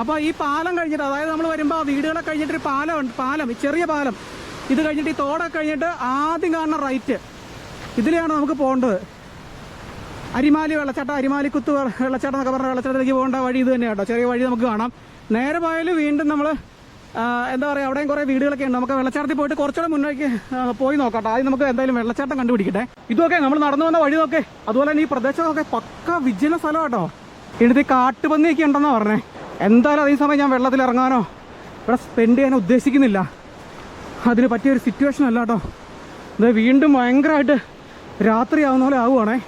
അപ്പോൾ ഈ പാലം കഴിഞ്ഞിട്ട് അതായത് നമ്മൾ വരുമ്പോൾ ആ വീടുകളെ കഴിഞ്ഞിട്ട് ഒരു പാലം പാലം ചെറിയ പാലം. ഇത് കഴിഞ്ഞിട്ട് ഈ തോടൊക്കെ കഴിഞ്ഞിട്ട് ആദ്യം കാണുന്ന റൈറ്റ്. ഇതിലെയാണ് നമുക്ക് പോകേണ്ടത്. അരിമാലി വെള്ളച്ചാട്ടം അരിമാലിക്കുത്ത് വെള്ളച്ചാട്ടം എന്നൊക്കെ പറഞ്ഞ വെള്ളച്ചാട്ടത്തിലേക്ക് പോകേണ്ട വഴി ഇത് തന്നെയാണ് കേട്ടോ ചെറിയ വഴി നമുക്ക് കാണാം. നേരെ പോയാൽ വീണ്ടും നമ്മൾ എന്താ പറയുക അവിടെയും കുറേ വീടുകളൊക്കെ ഉണ്ട്. നമുക്ക് വെള്ളച്ചാട്ടത്തിൽ പോയിട്ട് കുറച്ചുകൂടെ മുന്നോട്ട് പോയി നോക്കാട്ടോ. ആദ്യം നമുക്ക് എന്തായാലും വെള്ളച്ചാട്ടം കണ്ടുപിടിക്കട്ടെ. ഇതൊക്കെ നമ്മൾ നടന്നു വന്ന വഴി നോക്കെ. അതുപോലെ തന്നെ ഈ പ്രദേശമൊക്കെ പക്ക വിജന സ്ഥലം കേട്ടോ ഇവിടുത്തെ കാട്ടുപന്നിയൊക്കെ ഉണ്ടെന്നാണ് പറഞ്ഞേ. എന്തായാലും അതേ സമയം ഞാൻ വെള്ളത്തിൽ ഇറങ്ങാനോ ഇവിടെ സ്പെൻഡ് ചെയ്യാനോ ഉദ്ദേശിക്കുന്നില്ല. അതിന് പറ്റിയ ഒരു സിറ്റുവേഷൻ അല്ല കേട്ടോ. ഇത് വീണ്ടും ഭയങ്കരമായിട്ട് രാത്രിയാവുന്ന പോലെ ആവുകയാണേ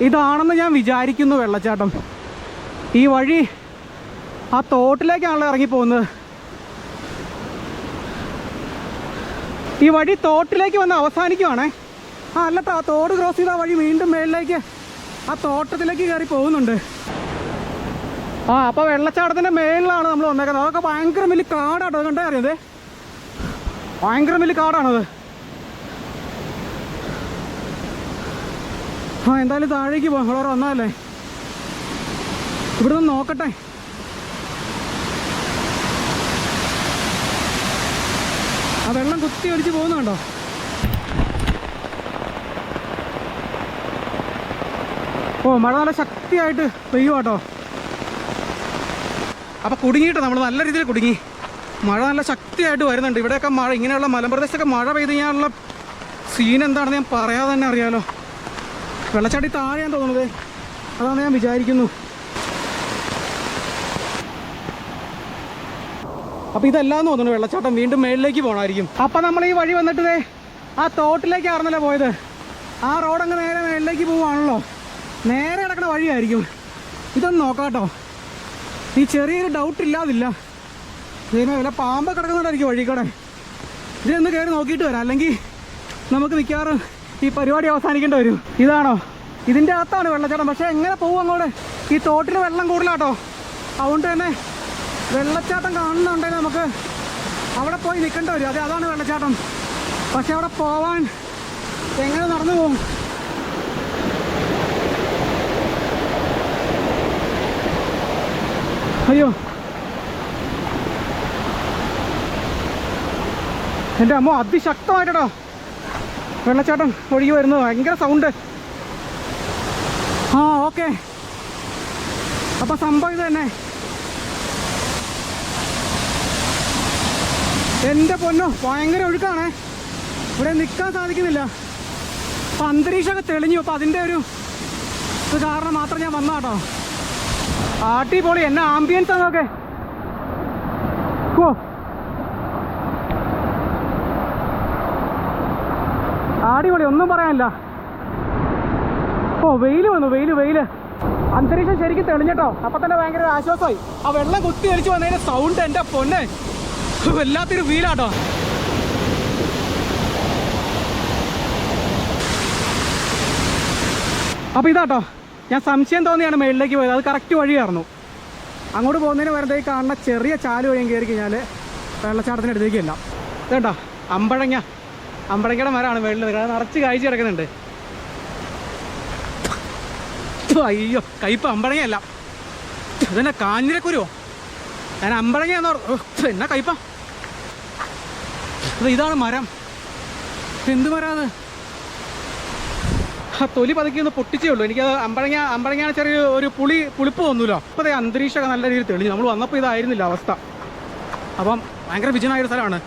ഇതാണെന്ന് ഞാൻ വിചാരിക്കുന്നു വെള്ളച്ചാട്ടം. ഈ വഴി ആ തോട്ടിലേക്കാണല്ലോ ഇറങ്ങിപ്പോകുന്നത്. ഈ വഴി തോട്ടിലേക്ക് വന്ന് അവസാനിക്കുവാണേ. ആ അല്ലട്ടോ ആ തോട് ക്രോസ് ചെയ്ത വഴി വീണ്ടും മേളിലേക്ക് ആ തോട്ടത്തിലേക്ക് കയറി പോകുന്നുണ്ട്. ആ അപ്പോൾ വെള്ളച്ചാട്ടത്തിന്റെ മേളിലാണ് നമ്മൾ വന്നേക്കുന്നത്. അതൊക്കെ ഭയങ്കര വലിയ കാടാട്ടോ കണ്ടേ അറിയത് ഭയങ്കര വലിയ കാടാണത്. ആ എന്തായാലും താഴേക്ക് പോകാം ഫ്ലോർ വന്നാലേ. ഇവിടെ നോക്കട്ടെ. ആ വെള്ളം കുത്തി ഒലിച്ച് പോകുന്നുണ്ടോ ഓ മഴ നല്ല ശക്തിയായിട്ട് പെയ്യുവാട്ടോ അപ്പോൾ കുടുങ്ങിയിട്ട് നമ്മൾ നല്ല രീതിയിൽ കുടുങ്ങി. മഴ നല്ല ശക്തിയായിട്ട് വരുന്നുണ്ട്. ഇവിടെയൊക്കെ മഴ ഇങ്ങനെയുള്ള മലമ്പ്രദേശത്തൊക്കെ മഴ പെയ്ത് കഴിഞ്ഞാലുള്ള സീൻ എന്താണെന്ന് ഞാൻ പറയാതെ തന്നെ അറിയാലോ. വെള്ളച്ചാട്ടി താഴെയാൻ തോന്നുന്നത്. അതാണ് ഞാൻ വിചാരിക്കുന്നു. അപ്പോൾ ഇതെല്ലാം തോന്നുന്നു വെള്ളച്ചാട്ടം വീണ്ടും മേളിലേക്ക് പോകണമായിരിക്കും അപ്പം നമ്മൾ ഈ വഴി വന്നിട്ട് ആ തോട്ടിലേക്കായിരുന്നല്ലോ പോയത്. ആ റോഡങ്ങ് നേരെ മേളിലേക്ക് പോവുകയാണല്ലോ. നേരെ കിടക്കുന്ന വഴിയായിരിക്കും. ഇതൊന്ന് നോക്കാട്ടോ. ഈ ചെറിയൊരു ഡൗട്ട് ഇല്ലാതില്ല. ഇതിനെ വല്ല പാമ്പ് കിടക്കുന്നുണ്ടായിരിക്കും വഴിക്കടെ. ഇതൊന്ന് കയറി നോക്കിയിട്ട് വരാം. അല്ലെങ്കിൽ നമുക്ക് മിക്കവാറും ഈ പരിപാടി അവസാനിക്കേണ്ടി വരും. ഇതാണോ? ഇതിന്റെ അകത്താണ് വെള്ളച്ചാട്ടം. പക്ഷേ എങ്ങനെ പോകും അങ്ങോട്ട്? ഈ തോട്ടിൽ വെള്ളം കൂടുതലാട്ടോ. അതുകൊണ്ട് തന്നെ വെള്ളച്ചാട്ടം കാണുന്നുണ്ടെങ്കിൽ നമുക്ക് അവിടെ പോയി നിൽക്കേണ്ടി വരും. അതെ അതാണ് വെള്ളച്ചാട്ടം. പക്ഷെ അവിടെ പോവാൻ എങ്ങനെ നടന്നു പോകും അയ്യോ. എന്റെ അമ്മ അതിശക്തമായിട്ടോ. വെള്ളച്ചാട്ടം ഒഴുകി വരുന്നത് ഭയങ്കര സൗണ്ട് ആ ഓക്കെ അപ്പൊ സംഭവം ഇത് തന്നെ. എന്റെ പൊന്നോ ഭയങ്കര ഒഴുക്കാണേ. ഇവിടെ നിൽക്കാൻ സാധിക്കുന്നില്ല. അപ്പൊ അന്തരീക്ഷമൊക്കെ തെളിഞ്ഞു. അപ്പൊ അതിന്റെ ഒരു കാരണം മാത്രം ഞാൻ വന്ന കേട്ടോ പോളി എന്നെ ആംബിയൻസ് ആണോ ഓ അടിപൊളി ഒന്നും പറയാനില്ല. ഓ വെയിൽ വന്നു വെയിൽ വെയിൽ അന്തരീക്ഷം ശരിക്കും തെളിഞ്ഞിട്ടോ? അപ്പൊ തന്നെ ഭയങ്കര ആശ്വാസമായി. ആ വെള്ളം കുത്തി ഒലിച്ച് വന്നതിന്റെ സൗണ്ട് എന്റെ പൊന്നെ. വല്ലാത്തൊരു വീലാട്ടോ അപ്പൊ ഇതാട്ടോ. ഞാൻ സംശയം തോന്നിയാണ് മേളിലേക്ക് പോയത്. അത് കറക്റ്റ് വഴിയായിരുന്നു. അങ്ങോട്ട് പോകുന്നതിന് വരുമ്പോഴത്തേക്ക് കാണുന്ന ചെറിയ ചാൽ വഴിയും കയറി കഴിഞ്ഞാൽ വെള്ളച്ചാട്ടത്തിന് അടുത്തേക്കല്ല ഇതേട്ടോ അമ്പഴങ്ങ. അമ്പഴങ്ങയുടെ മരമാണ് മേളിൽ നിൽക്കുന്നത് നിറച്ച് കാഴ്ച കിടക്കുന്നുണ്ട്. അയ്യോ കയ്പ് അമ്പടങ്ങയല്ല. ഇതെന്നെ കാഞ്ഞിരക്കുരുവോ ഞാൻ അമ്പടങ്ങയെന്ന് എന്നാ കയ്പ അത് ഇതാണ് മരം. എന്ത് മരാന്ന് ആ തൊലി പതുക്കി ഒന്ന് പൊട്ടിച്ചേ ഉള്ളൂ. എനിക്ക് അമ്പഴങ്ങ അമ്പഴങ്ങ ചെറിയ ഒരു പുളി പുളിപ്പ് തോന്നൂലോ? അപ്പോൾ അന്തരീക്ഷമൊക്കെ നല്ല രീതിയിൽ തെളിഞ്ഞു. നമ്മൾ വന്നപ്പോൾ ഇതായിരുന്നില്ല അവസ്ഥ. അപ്പം ഭയങ്കര വിജയനായ ഒരു സ്ഥലമാണ്.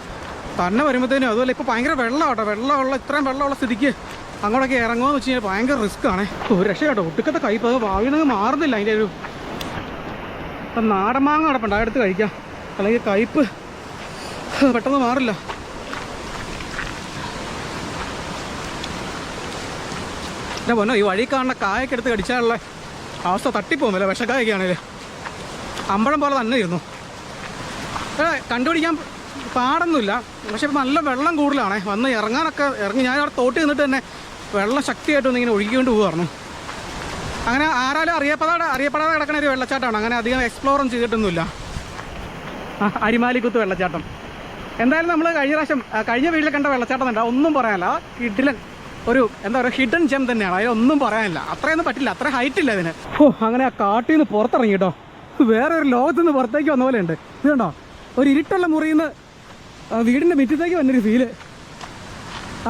തന്നെ വരുമ്പോഴത്തേനും അതുപോലെ ഇപ്പോൾ ഭയങ്കര വെള്ളം കേട്ടോ വെള്ളമുള്ള ഇത്രയും വെള്ളമുള്ള സ്ഥിതിക്ക് അങ്ങോട്ടൊക്കെ ഇറങ്ങുമെന്ന് വെച്ച് കഴിഞ്ഞാൽ ഭയങ്കര റിസ്ക് ആണ്. ഒരു രക്ഷ കേട്ടോ ഒട്ടുക്കത്തെ കയ്പ് അത് ഭാവിയിൽ മാറുന്നില്ല അതിന്റെ ഒരു ഇപ്പം നാടൻ മാങ്ങ കിടപ്പുണ്ട്. അടുത്ത് കഴിക്കാം. അല്ലെങ്കിൽ കയ്പ് പെട്ടെന്ന് മാറില്ല. എന്റെ പൊന്നോ ഈ വഴി കാണുന്ന കായൊക്കെ എടുത്ത് കടിച്ചാലുള്ള അവസ്ഥ തട്ടിപ്പോകുന്നില്ല വിഷക്കായൊക്കെ ആണെങ്കിൽ അമ്പഴം പോലെ തന്നെ ഇരുന്നു. കണ്ടുപിടിക്കാൻ പാടൊന്നുമില്ല. പക്ഷെ നല്ല വെള്ളം കൂടുതലാണേ. വന്ന് ഇറങ്ങാനൊക്കെ ഇറങ്ങി ഞാൻ അവിടെ തോട്ടി നിന്നിട്ട് തന്നെ വെള്ളം ശക്തിയായിട്ട് ഒന്ന് ഇങ്ങനെ ഒഴുകിക്കൊണ്ട് പോകുമായിരുന്നു അങ്ങനെ ആരാലും അറിയപ്പെടാതെ അറിയപ്പെടാതെ കിടക്കുന്ന ഒരു വെള്ളച്ചാട്ടമാണ്. അങ്ങനെ അധികം എക്സ്പ്ലോറും ചെയ്തിട്ടൊന്നുമില്ല. അരിമാലിക്കുത്ത് വെള്ളച്ചാട്ടം. എന്തായാലും നമ്മൾ കഴിഞ്ഞ പ്രാവശ്യം കഴിഞ്ഞ വീട്ടിൽ കണ്ട വെള്ളച്ചാട്ടം തന്നെ ഒന്നും പറയാനില്ല. ഹിഡൻ ഒരു എന്താ പറയുക ഹിഡൻ ജെം തന്നെയാണ്. അതിലൊന്നും പറയാനില്ല. അത്രയൊന്നും പറ്റില്ല. അത്ര ഹൈറ്റ് ഇല്ല അതിന്. ഓ അങ്ങനെ ആ കാട്ടിൽ നിന്ന് പുറത്തിറങ്ങി കേട്ടോ. വേറെ ഒരു ലോകത്ത് നിന്ന് പുറത്തേക്ക് വന്ന പോലെ ഉണ്ട് ഇത് കണ്ടോ? ഒരു ഇരുട്ടുള്ള മുറിയിൽ നിന്ന് വീടിന്റെ മിറ്റത്തേക്ക് വന്നൊരു ഫീൽ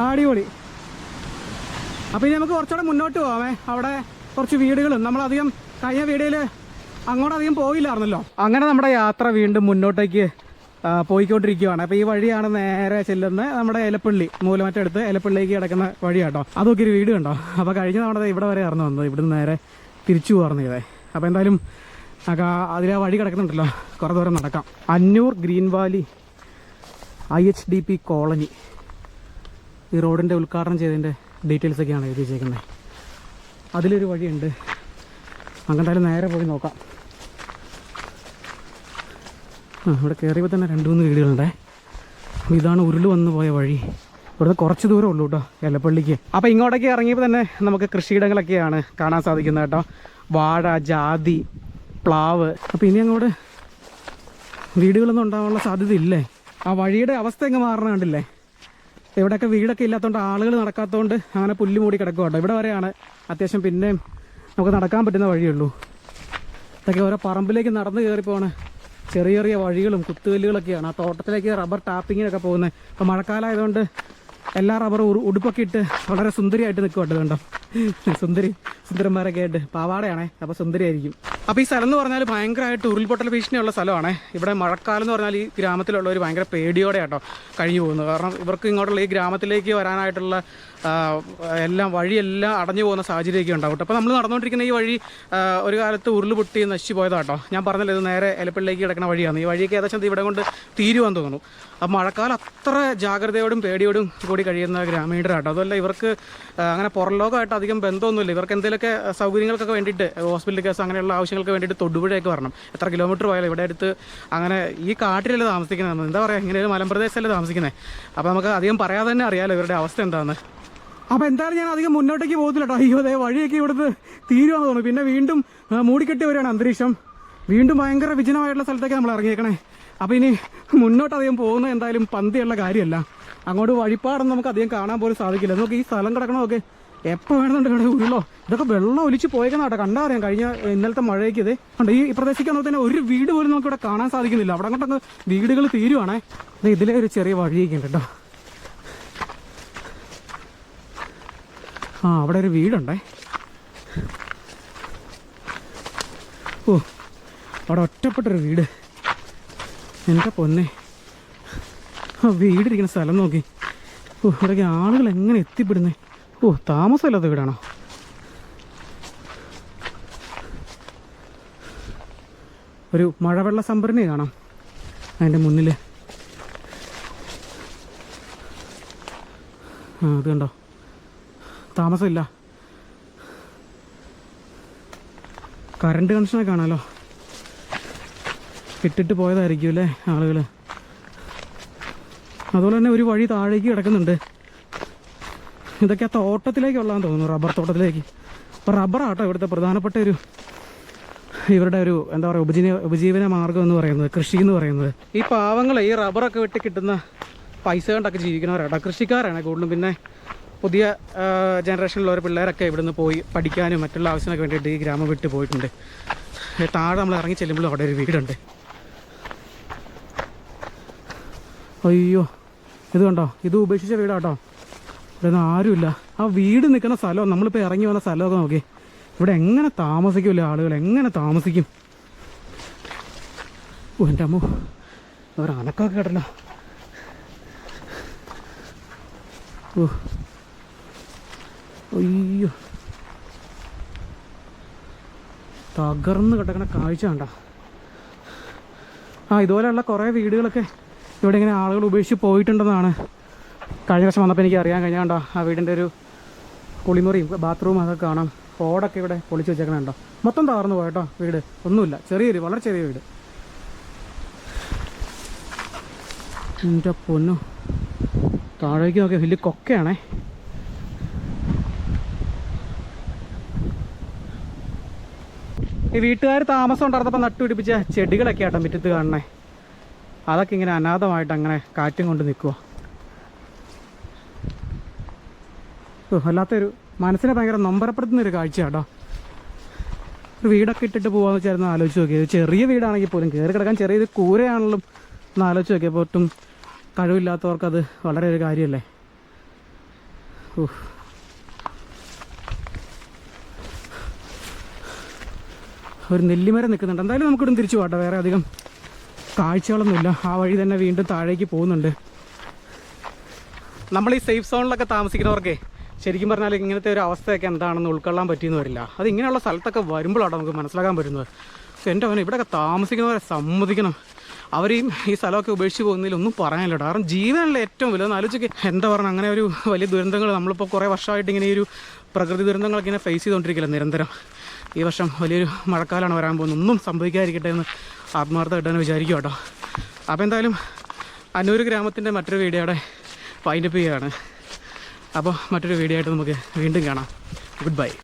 അടിപൊളി. അപ്പോൾ ഇനി നമുക്ക് കുറച്ചുകൂടെ മുന്നോട്ട് പോവാമേ. അവിടെ കുറച്ച് വീടുകളും. നമ്മളധികം കഴിഞ്ഞ അങ്ങോട്ട് അധികം പോയില്ലായിരുന്നല്ലോ. അങ്ങനെ നമ്മുടെ യാത്ര വീണ്ടും മുന്നോട്ടേക്ക് പോയിക്കൊണ്ടിരിക്കുകയാണ് അപ്പോൾ ഈ വഴിയാണ് നേരെ ചെല്ലുന്നത് നമ്മുടെ എലപ്പള്ളി മൂലമറ്റടുത്ത് എലപ്പള്ളിക്ക് കിടക്കുന്ന വഴിയാട്ടോ. അതൊക്കെ ഒരു വീട് കണ്ടോ? അപ്പോൾ കഴിഞ്ഞ നമ്മുടെ ഇവിടെ വരെ ആയിരുന്നു വന്നത്. ഇവിടുന്ന് നേരെ തിരിച്ചു പോകാറുണ്ട് ഇതേ. അപ്പോൾ എന്തായാലും അതിലെ വഴി കിടക്കുന്നുണ്ടല്ലോ. കുറേ ദൂരം നടക്കാം. Annur green valley I H D P colony. ഈ റോഡിന്റെ ഉദ്ഘാടനം ചെയ്തതിന്റെ ഡീറ്റെയിൽസ് ഒക്കെയാണ് എഴുതി വെച്ചേക്കുന്നത് അതിലൊരു വഴിയുണ്ട്. അങ്ങനെ നേരെ പോയി നോക്കാം. ആ ഇവിടെ കയറിയപ്പോൾ തന്നെ രണ്ട് മൂന്ന് വീടുകളുണ്ടേ. ഇതാണ് ഉരുൾ വന്ന് പോയ വഴി. ഇവിടുന്ന് കുറച്ച് ദൂരം ഉള്ളൂ കേട്ടോ എലപ്പള്ളിക്ക്. അപ്പോൾ ഇങ്ങോട്ടേക്ക് ഇറങ്ങിയപ്പോൾ തന്നെ നമുക്ക് കൃഷിയിടങ്ങളൊക്കെയാണ് കാണാൻ സാധിക്കുന്നത് കേട്ടോ. വാഴ ജാതി പ്ലാവ്. അപ്പോൾ ഇനി അങ്ങോട്ട് വീടുകളൊന്നും ഉണ്ടാകാനുള്ള സാധ്യത ഇല്ലേ ആ വഴിയുടെ അവസ്ഥ എങ്ങ് മാറണ കണ്ടില്ലേ? ഇവിടെയൊക്കെ വീടൊക്കെ ഇല്ലാത്തതുകൊണ്ട് ആളുകൾ നടക്കാത്തതുകൊണ്ട് അങ്ങനെ പുല്ല് മൂടി കിടക്കുക കേട്ടോ. ഇവിടെ വരെയാണ് അത്യാവശ്യം പിന്നെയും നമുക്ക് നടക്കാൻ പറ്റുന്ന വഴിയുള്ളൂ. ഇതൊക്കെ ഓരോ പറമ്പിലേക്ക് നടന്ന് കയറി പോണ ചെറിയ ചെറിയ വഴികളും കുത്തുകല്ലുകളൊക്കെയാണ്. ആ തോട്ടത്തിലേക്ക് റബ്ബർ ടാപ്പിങ്ങിനൊക്കെ പോകുന്നത്. ഇപ്പോൾ മഴക്കാലമായതുകൊണ്ട് എല്ലാ റബ്ബറും ഉടുപ്പൊക്കെ ഇട്ട് വളരെ സുന്ദരിയായിട്ട് നിൽക്കും കേട്ടോ കണ്ടോ? സുന്ദരി സുന്ദരന്മാരൊക്കെ ആയിട്ട് പാവാടയാണേ അപ്പോൾ സുന്ദരിയായിരിക്കും. അപ്പോൾ ഈ സ്ഥലം എന്ന് പറഞ്ഞാൽ ഭയങ്കരമായിട്ട് ഉരുൾപൊട്ടൽ ഭീഷണിയുള്ള സ്ഥലമാണ്. ഇവിടെ മഴക്കാലം എന്ന് പറഞ്ഞാൽ ഈ ഗ്രാമത്തിലുള്ളവർ ഭയങ്കര പേടിയോടെ കേട്ടോ കഴിഞ്ഞു പോകുന്നത്. കാരണം ഇവർക്ക് ഇങ്ങോട്ടുള്ള ഈ ഗ്രാമത്തിലേക്ക് വരാനായിട്ടുള്ള എല്ലാം വഴിയെല്ലാം അടഞ്ഞു പോകുന്ന സാഹചര്യമൊക്കെ ഉണ്ടാവും അപ്പോൾ നമ്മൾ നടന്നുകൊണ്ടിരിക്കുന്ന ഈ വഴി ഒരു കാലത്ത് ഉരുൾ പൊട്ടി നശിച്ചു പോയതാട്ടോ. ഞാൻ പറഞ്ഞല്ലോ ഇത് നേരെ എലപ്പള്ളിലേക്ക് കിടക്കുന്ന വഴിയാണ്. ഈ വഴിയൊക്കെ ഏകദേശം ഇവിടെ കൊണ്ട് തീരുവാന്ന് തോന്നുന്നു. അപ്പോൾ മഴക്കാലം അത്ര ജാഗ്രതയോടും പേടിയോടും കൂടി കഴിയുന്ന ഗ്രാമീണരാട്ടോ. അതുമല്ല ഇവർക്ക് അങ്ങനെ പുറംലോകമായിട്ട് അധികം ബന്ധമൊന്നുമില്ല. ഇവർക്ക് എന്തെങ്കിലുമൊക്കെ സൗകര്യങ്ങൾക്കൊക്കെ വേണ്ടിയിട്ട് ഹോസ്പിറ്റൽ കേസ് അങ്ങനെയുള്ള ആവശ്യങ്ങൾക്ക് വേണ്ടിയിട്ട് തൊടുപുഴയൊക്കെ വരണം. എത്ര കിലോമീറ്റർ പോയാലും ഇവിടെ അടുത്ത് അങ്ങനെ ഈ കാട്ടിലല്ലേ താമസിക്കുന്നത്. എന്താ പറയുക ഇങ്ങനെ ഒരു മലമ്പ്രദേശത്തല്ലേ താമസിക്കുന്നത്. അപ്പോൾ നമുക്ക് അധികം പറയാതെ തന്നെ അറിയാമല്ലോ ഇവരുടെ അവസ്ഥ എന്താണെന്ന് അപ്പോൾ എന്തായാലും ഞാൻ അധികം മുന്നോട്ടേക്ക് പോകത്തില്ല കേട്ടോ അയ്യോ അതെ വഴിയൊക്കെ ഇവിടുത്തെ തീരുവാന്ന് തോന്നുന്നു. പിന്നെ വീണ്ടും മൂടിക്കെട്ടി വരികയാണ് അന്തരീക്ഷം. വീണ്ടും ഭയങ്കര വിജനമായിട്ടുള്ള സ്ഥലത്തേക്ക് നമ്മൾ ഇറങ്ങിയേക്കണേ. അപ്പോൾ ഇനി മുന്നോട്ട് അധികം പോകുന്നത് എന്തായാലും പന്തിയുള്ള കാര്യമല്ല. അങ്ങോട്ട് വഴിപ്പാടൊന്നും നമുക്ക് അധികം കാണാൻ പോലും സാധിക്കില്ല. നമുക്ക് ഈ സ്ഥലം കിടക്കണമൊക്കെ എപ്പോൾ വേണമെന്നുണ്ട് ഇവിടെ ഉള്ളോ? ഇതൊക്കെ വെള്ളം ഒലിച്ച് പോയേക്കുന്ന കേട്ടോ. കണ്ടാ അറിയാം കഴിഞ്ഞ ഇന്നലത്തെ മഴയ്ക്ക് ഇത്. ഉണ്ട് ഈ പ്രദേശിക്കാൻ തന്നെ ഒരു വീട് പോലും നമുക്ക് ഇവിടെ കാണാൻ സാധിക്കുന്നില്ല. അവിടെ അങ്ങോട്ടൊക്കെ വീടുകൾ തീരുവാണേ. ഇതിലെ ഒരു ചെറിയ വഴിയൊക്കെ ഉണ്ട് കേട്ടോ. ആ അവിടെ ഒരു വീടുണ്ടേ. ഓ അവിടെ ഒറ്റപ്പെട്ടൊരു വീട്. എന്റെ പൊന്നെ. ആ വീടിരിക്കുന്ന സ്ഥലം നോക്കി. ഓ ഇവിടേക്ക് ആളുകൾ എങ്ങനെ എത്തിപ്പെടുന്നേ? ഓ താമസമില്ലാത്ത വീടാണോ? ഒരു മഴവെള്ള സംഭരണി കാണാം. അതിന്റെ മുന്നിൽ ആ അത് കണ്ടോ? താമസമില്ല. കറണ്ട് കണക്ഷനൊക്കെ കാണാലോ. ഇട്ടിട്ട് പോയതായിരിക്കും അല്ലേ ആളുകൾ അതുപോലെ തന്നെ ഒരു വഴി താഴേക്ക് കിടക്കുന്നുണ്ട്. ഇതൊക്കെ ആ തോട്ടത്തിലേക്കുള്ളതെന്ന് തോന്നുന്നു റബ്ബർ തോട്ടത്തിലേക്ക്. അപ്പോൾ റബ്ബറാട്ടോ ഇവിടുത്തെ പ്രധാനപ്പെട്ട ഒരു ഇവരുടെ ഒരു എന്താ പറയുക ഉപജീവന ഉപജീവന മാർഗം എന്ന് പറയുന്നത് കൃഷി എന്ന് പറയുന്നത്. ഈ പാവങ്ങൾ ഈ റബ്ബറൊക്കെ വെട്ടി കിട്ടുന്ന പൈസ കൊണ്ടൊക്കെ ജീവിക്കുന്നവരാട്ടോ കൃഷിക്കാരാണ് കൂടുതലും. പിന്നെ പുതിയ ജനറേഷനിലുള്ള പിള്ളേരൊക്കെ ഇവിടുന്ന് പോയി പഠിക്കാനും മറ്റുള്ള ആവശ്യങ്ങൾക്ക് വേണ്ടിയിട്ട് ഈ ഗ്രാമം വിട്ട് പോയിട്ടുണ്ട്. താഴെ നമ്മൾ ഇറങ്ങി ചെല്ലുമ്പോൾ അവിടെ ഒരു വീടുണ്ട്. അയ്യോ ഇത് കണ്ടോ? ഇത് ഉപേക്ഷിച്ച വീടാട്ടോ ഇവിടെ ഒന്നും ആരുമില്ല. ആ വീട് നിൽക്കുന്ന സ്ഥലം നമ്മളിപ്പോൾ ഇറങ്ങി വന്ന സ്ഥലമൊക്കെ നോക്കി. ഇവിടെ എങ്ങനെ താമസിക്കില്ല ആളുകൾ? എങ്ങനെ താമസിക്കും? ഓ എന്റെ അമ്മോ അവർ അനക്കൊക്കെ കേട്ടല്ലോ. ഓ അയ്യോ. തകർന്ന് കിടക്കണ കാഴ്ച കണ്ട. ആ ഇതുപോലെയുള്ള കുറേ വീടുകളൊക്കെ ഇവിടെ ഇങ്ങനെ ആളുകൾ ഉപേക്ഷിച്ച് പോയിട്ടുണ്ടെന്നാണ് കഴിഞ്ഞ വർഷം വന്നപ്പോൾ എനിക്ക് അറിയാൻ കഴിഞ്ഞാൽ കണ്ടോ. ആ വീടിന്റെ ഒരു കുളിമുറിയും ബാത്റൂമും അതൊക്കെ കാണാം. ഓടൊക്കെ ഇവിടെ പൊളിച്ച് വെച്ചേക്കണുണ്ടോ മൊത്തം തകർന്നു പോയട്ടോ വീട്. ഒന്നുമില്ല. ചെറിയൊരു വളരെ ചെറിയ വീട്. എന്റെ പൊന്നു. താഴേക്ക് നോക്കിയാൽ വലിയ കൊക്കയാണേ. ഈ വീട്ടുകാർ താമസം ഉണ്ടായിരുന്നപ്പോൾ നട്ടുപിടിപ്പിച്ച ചെടികളൊക്കെ ആട്ടോ മുറ്റത്ത് കാണണേ അതൊക്കെ ഇങ്ങനെ അനാഥമായിട്ട് അങ്ങനെ കാറ്റും കൊണ്ട് നിൽക്കുക വല്ലാത്തൊരു മനസ്സിനെ ഭയങ്കര നൊമ്പരപ്പെടുത്തുന്ന ഒരു കാഴ്ച കേട്ടോ ഒരു വീടൊക്കെ ഇട്ടിട്ട് പോകാമെന്ന് വെച്ചായിരുന്നു ആലോചിച്ച് നോക്കിയത് ചെറിയ വീടാണെങ്കിൽ പോലും കയറി കിടക്കാൻ ചെറിയൊരു കൂരയാണെങ്കിലും ഒന്ന് ആലോചിച്ച് നോക്കിയപ്പോൾ ഒട്ടും കഴിവില്ലാത്തവർക്കത് വളരെ ഒരു കാര്യമല്ലേ ഓ ഒരു നെല്ലിമരം നിൽക്കുന്നുണ്ട്. എന്തായാലും നമുക്കിടും തിരിച്ചു പോട്ടെ വേറെ അധികം കാഴ്ചകളൊന്നുമില്ല. ആ വഴി തന്നെ വീണ്ടും താഴേക്ക് പോകുന്നുണ്ട്. നമ്മൾ ഈ സേഫ് സോണിലൊക്കെ താമസിക്കുന്നവർക്ക് ശരിക്കും പറഞ്ഞാൽ ഇങ്ങനത്തെ ഒരു അവസ്ഥയൊക്കെ എന്താണെന്ന് ഉൾക്കൊള്ളാൻ പറ്റിയെന്ന് വരില്ല. അത് ഇങ്ങനെയുള്ള സ്ഥലത്തൊക്കെ വരുമ്പോഴാണ് നമുക്ക് മനസ്സിലാക്കാൻ പറ്റുന്നത്. എന്റെ അവനെ ഇവിടെയൊക്കെ താമസിക്കുന്നവരെ സമ്മതിക്കണം. അവരെയും ഈ സ്ഥലമൊക്കെ ഉപേക്ഷിച്ച് പോകുന്നതിൽ ഒന്നും പറയാനില്ല കാരണം ജീവനല്ല ഏറ്റവും വലുത്. ആലോചിക്ക്. എന്താ പറയുക അങ്ങനെ ഒരു വലിയ ദുരന്തങ്ങൾ നമ്മളിപ്പോൾ കുറേ വർഷമായിട്ട് ഇങ്ങനെ ഈ ഒരു പ്രകൃതി ദുരന്തങ്ങളൊക്കെ ഇങ്ങനെ ഫേസ് ചെയ്തുകൊണ്ടിരിക്കില്ല നിരന്തരം. ഈ വർഷം വലിയൊരു മഴക്കാലമാണ് വരാൻ പോകുന്നത്. ഒന്നും സംഭവിക്കാതിരിക്കട്ടെ എന്ന് ആത്മാർത്ഥമായിട്ട് തന്നെ വിചാരിക്കും കേട്ടോ. അപ്പോൾ എന്തായാലും അന്നൂർ ഗ്രാമത്തിന്റെ മറ്റൊരു വീഡിയോയുടെ വൈൻഡപ്പ് ചെയ്യുകയാണ്. അപ്പോൾ മറ്റൊരു വീഡിയോ ആയിട്ട് നമുക്ക് വീണ്ടും കാണാം. Good bye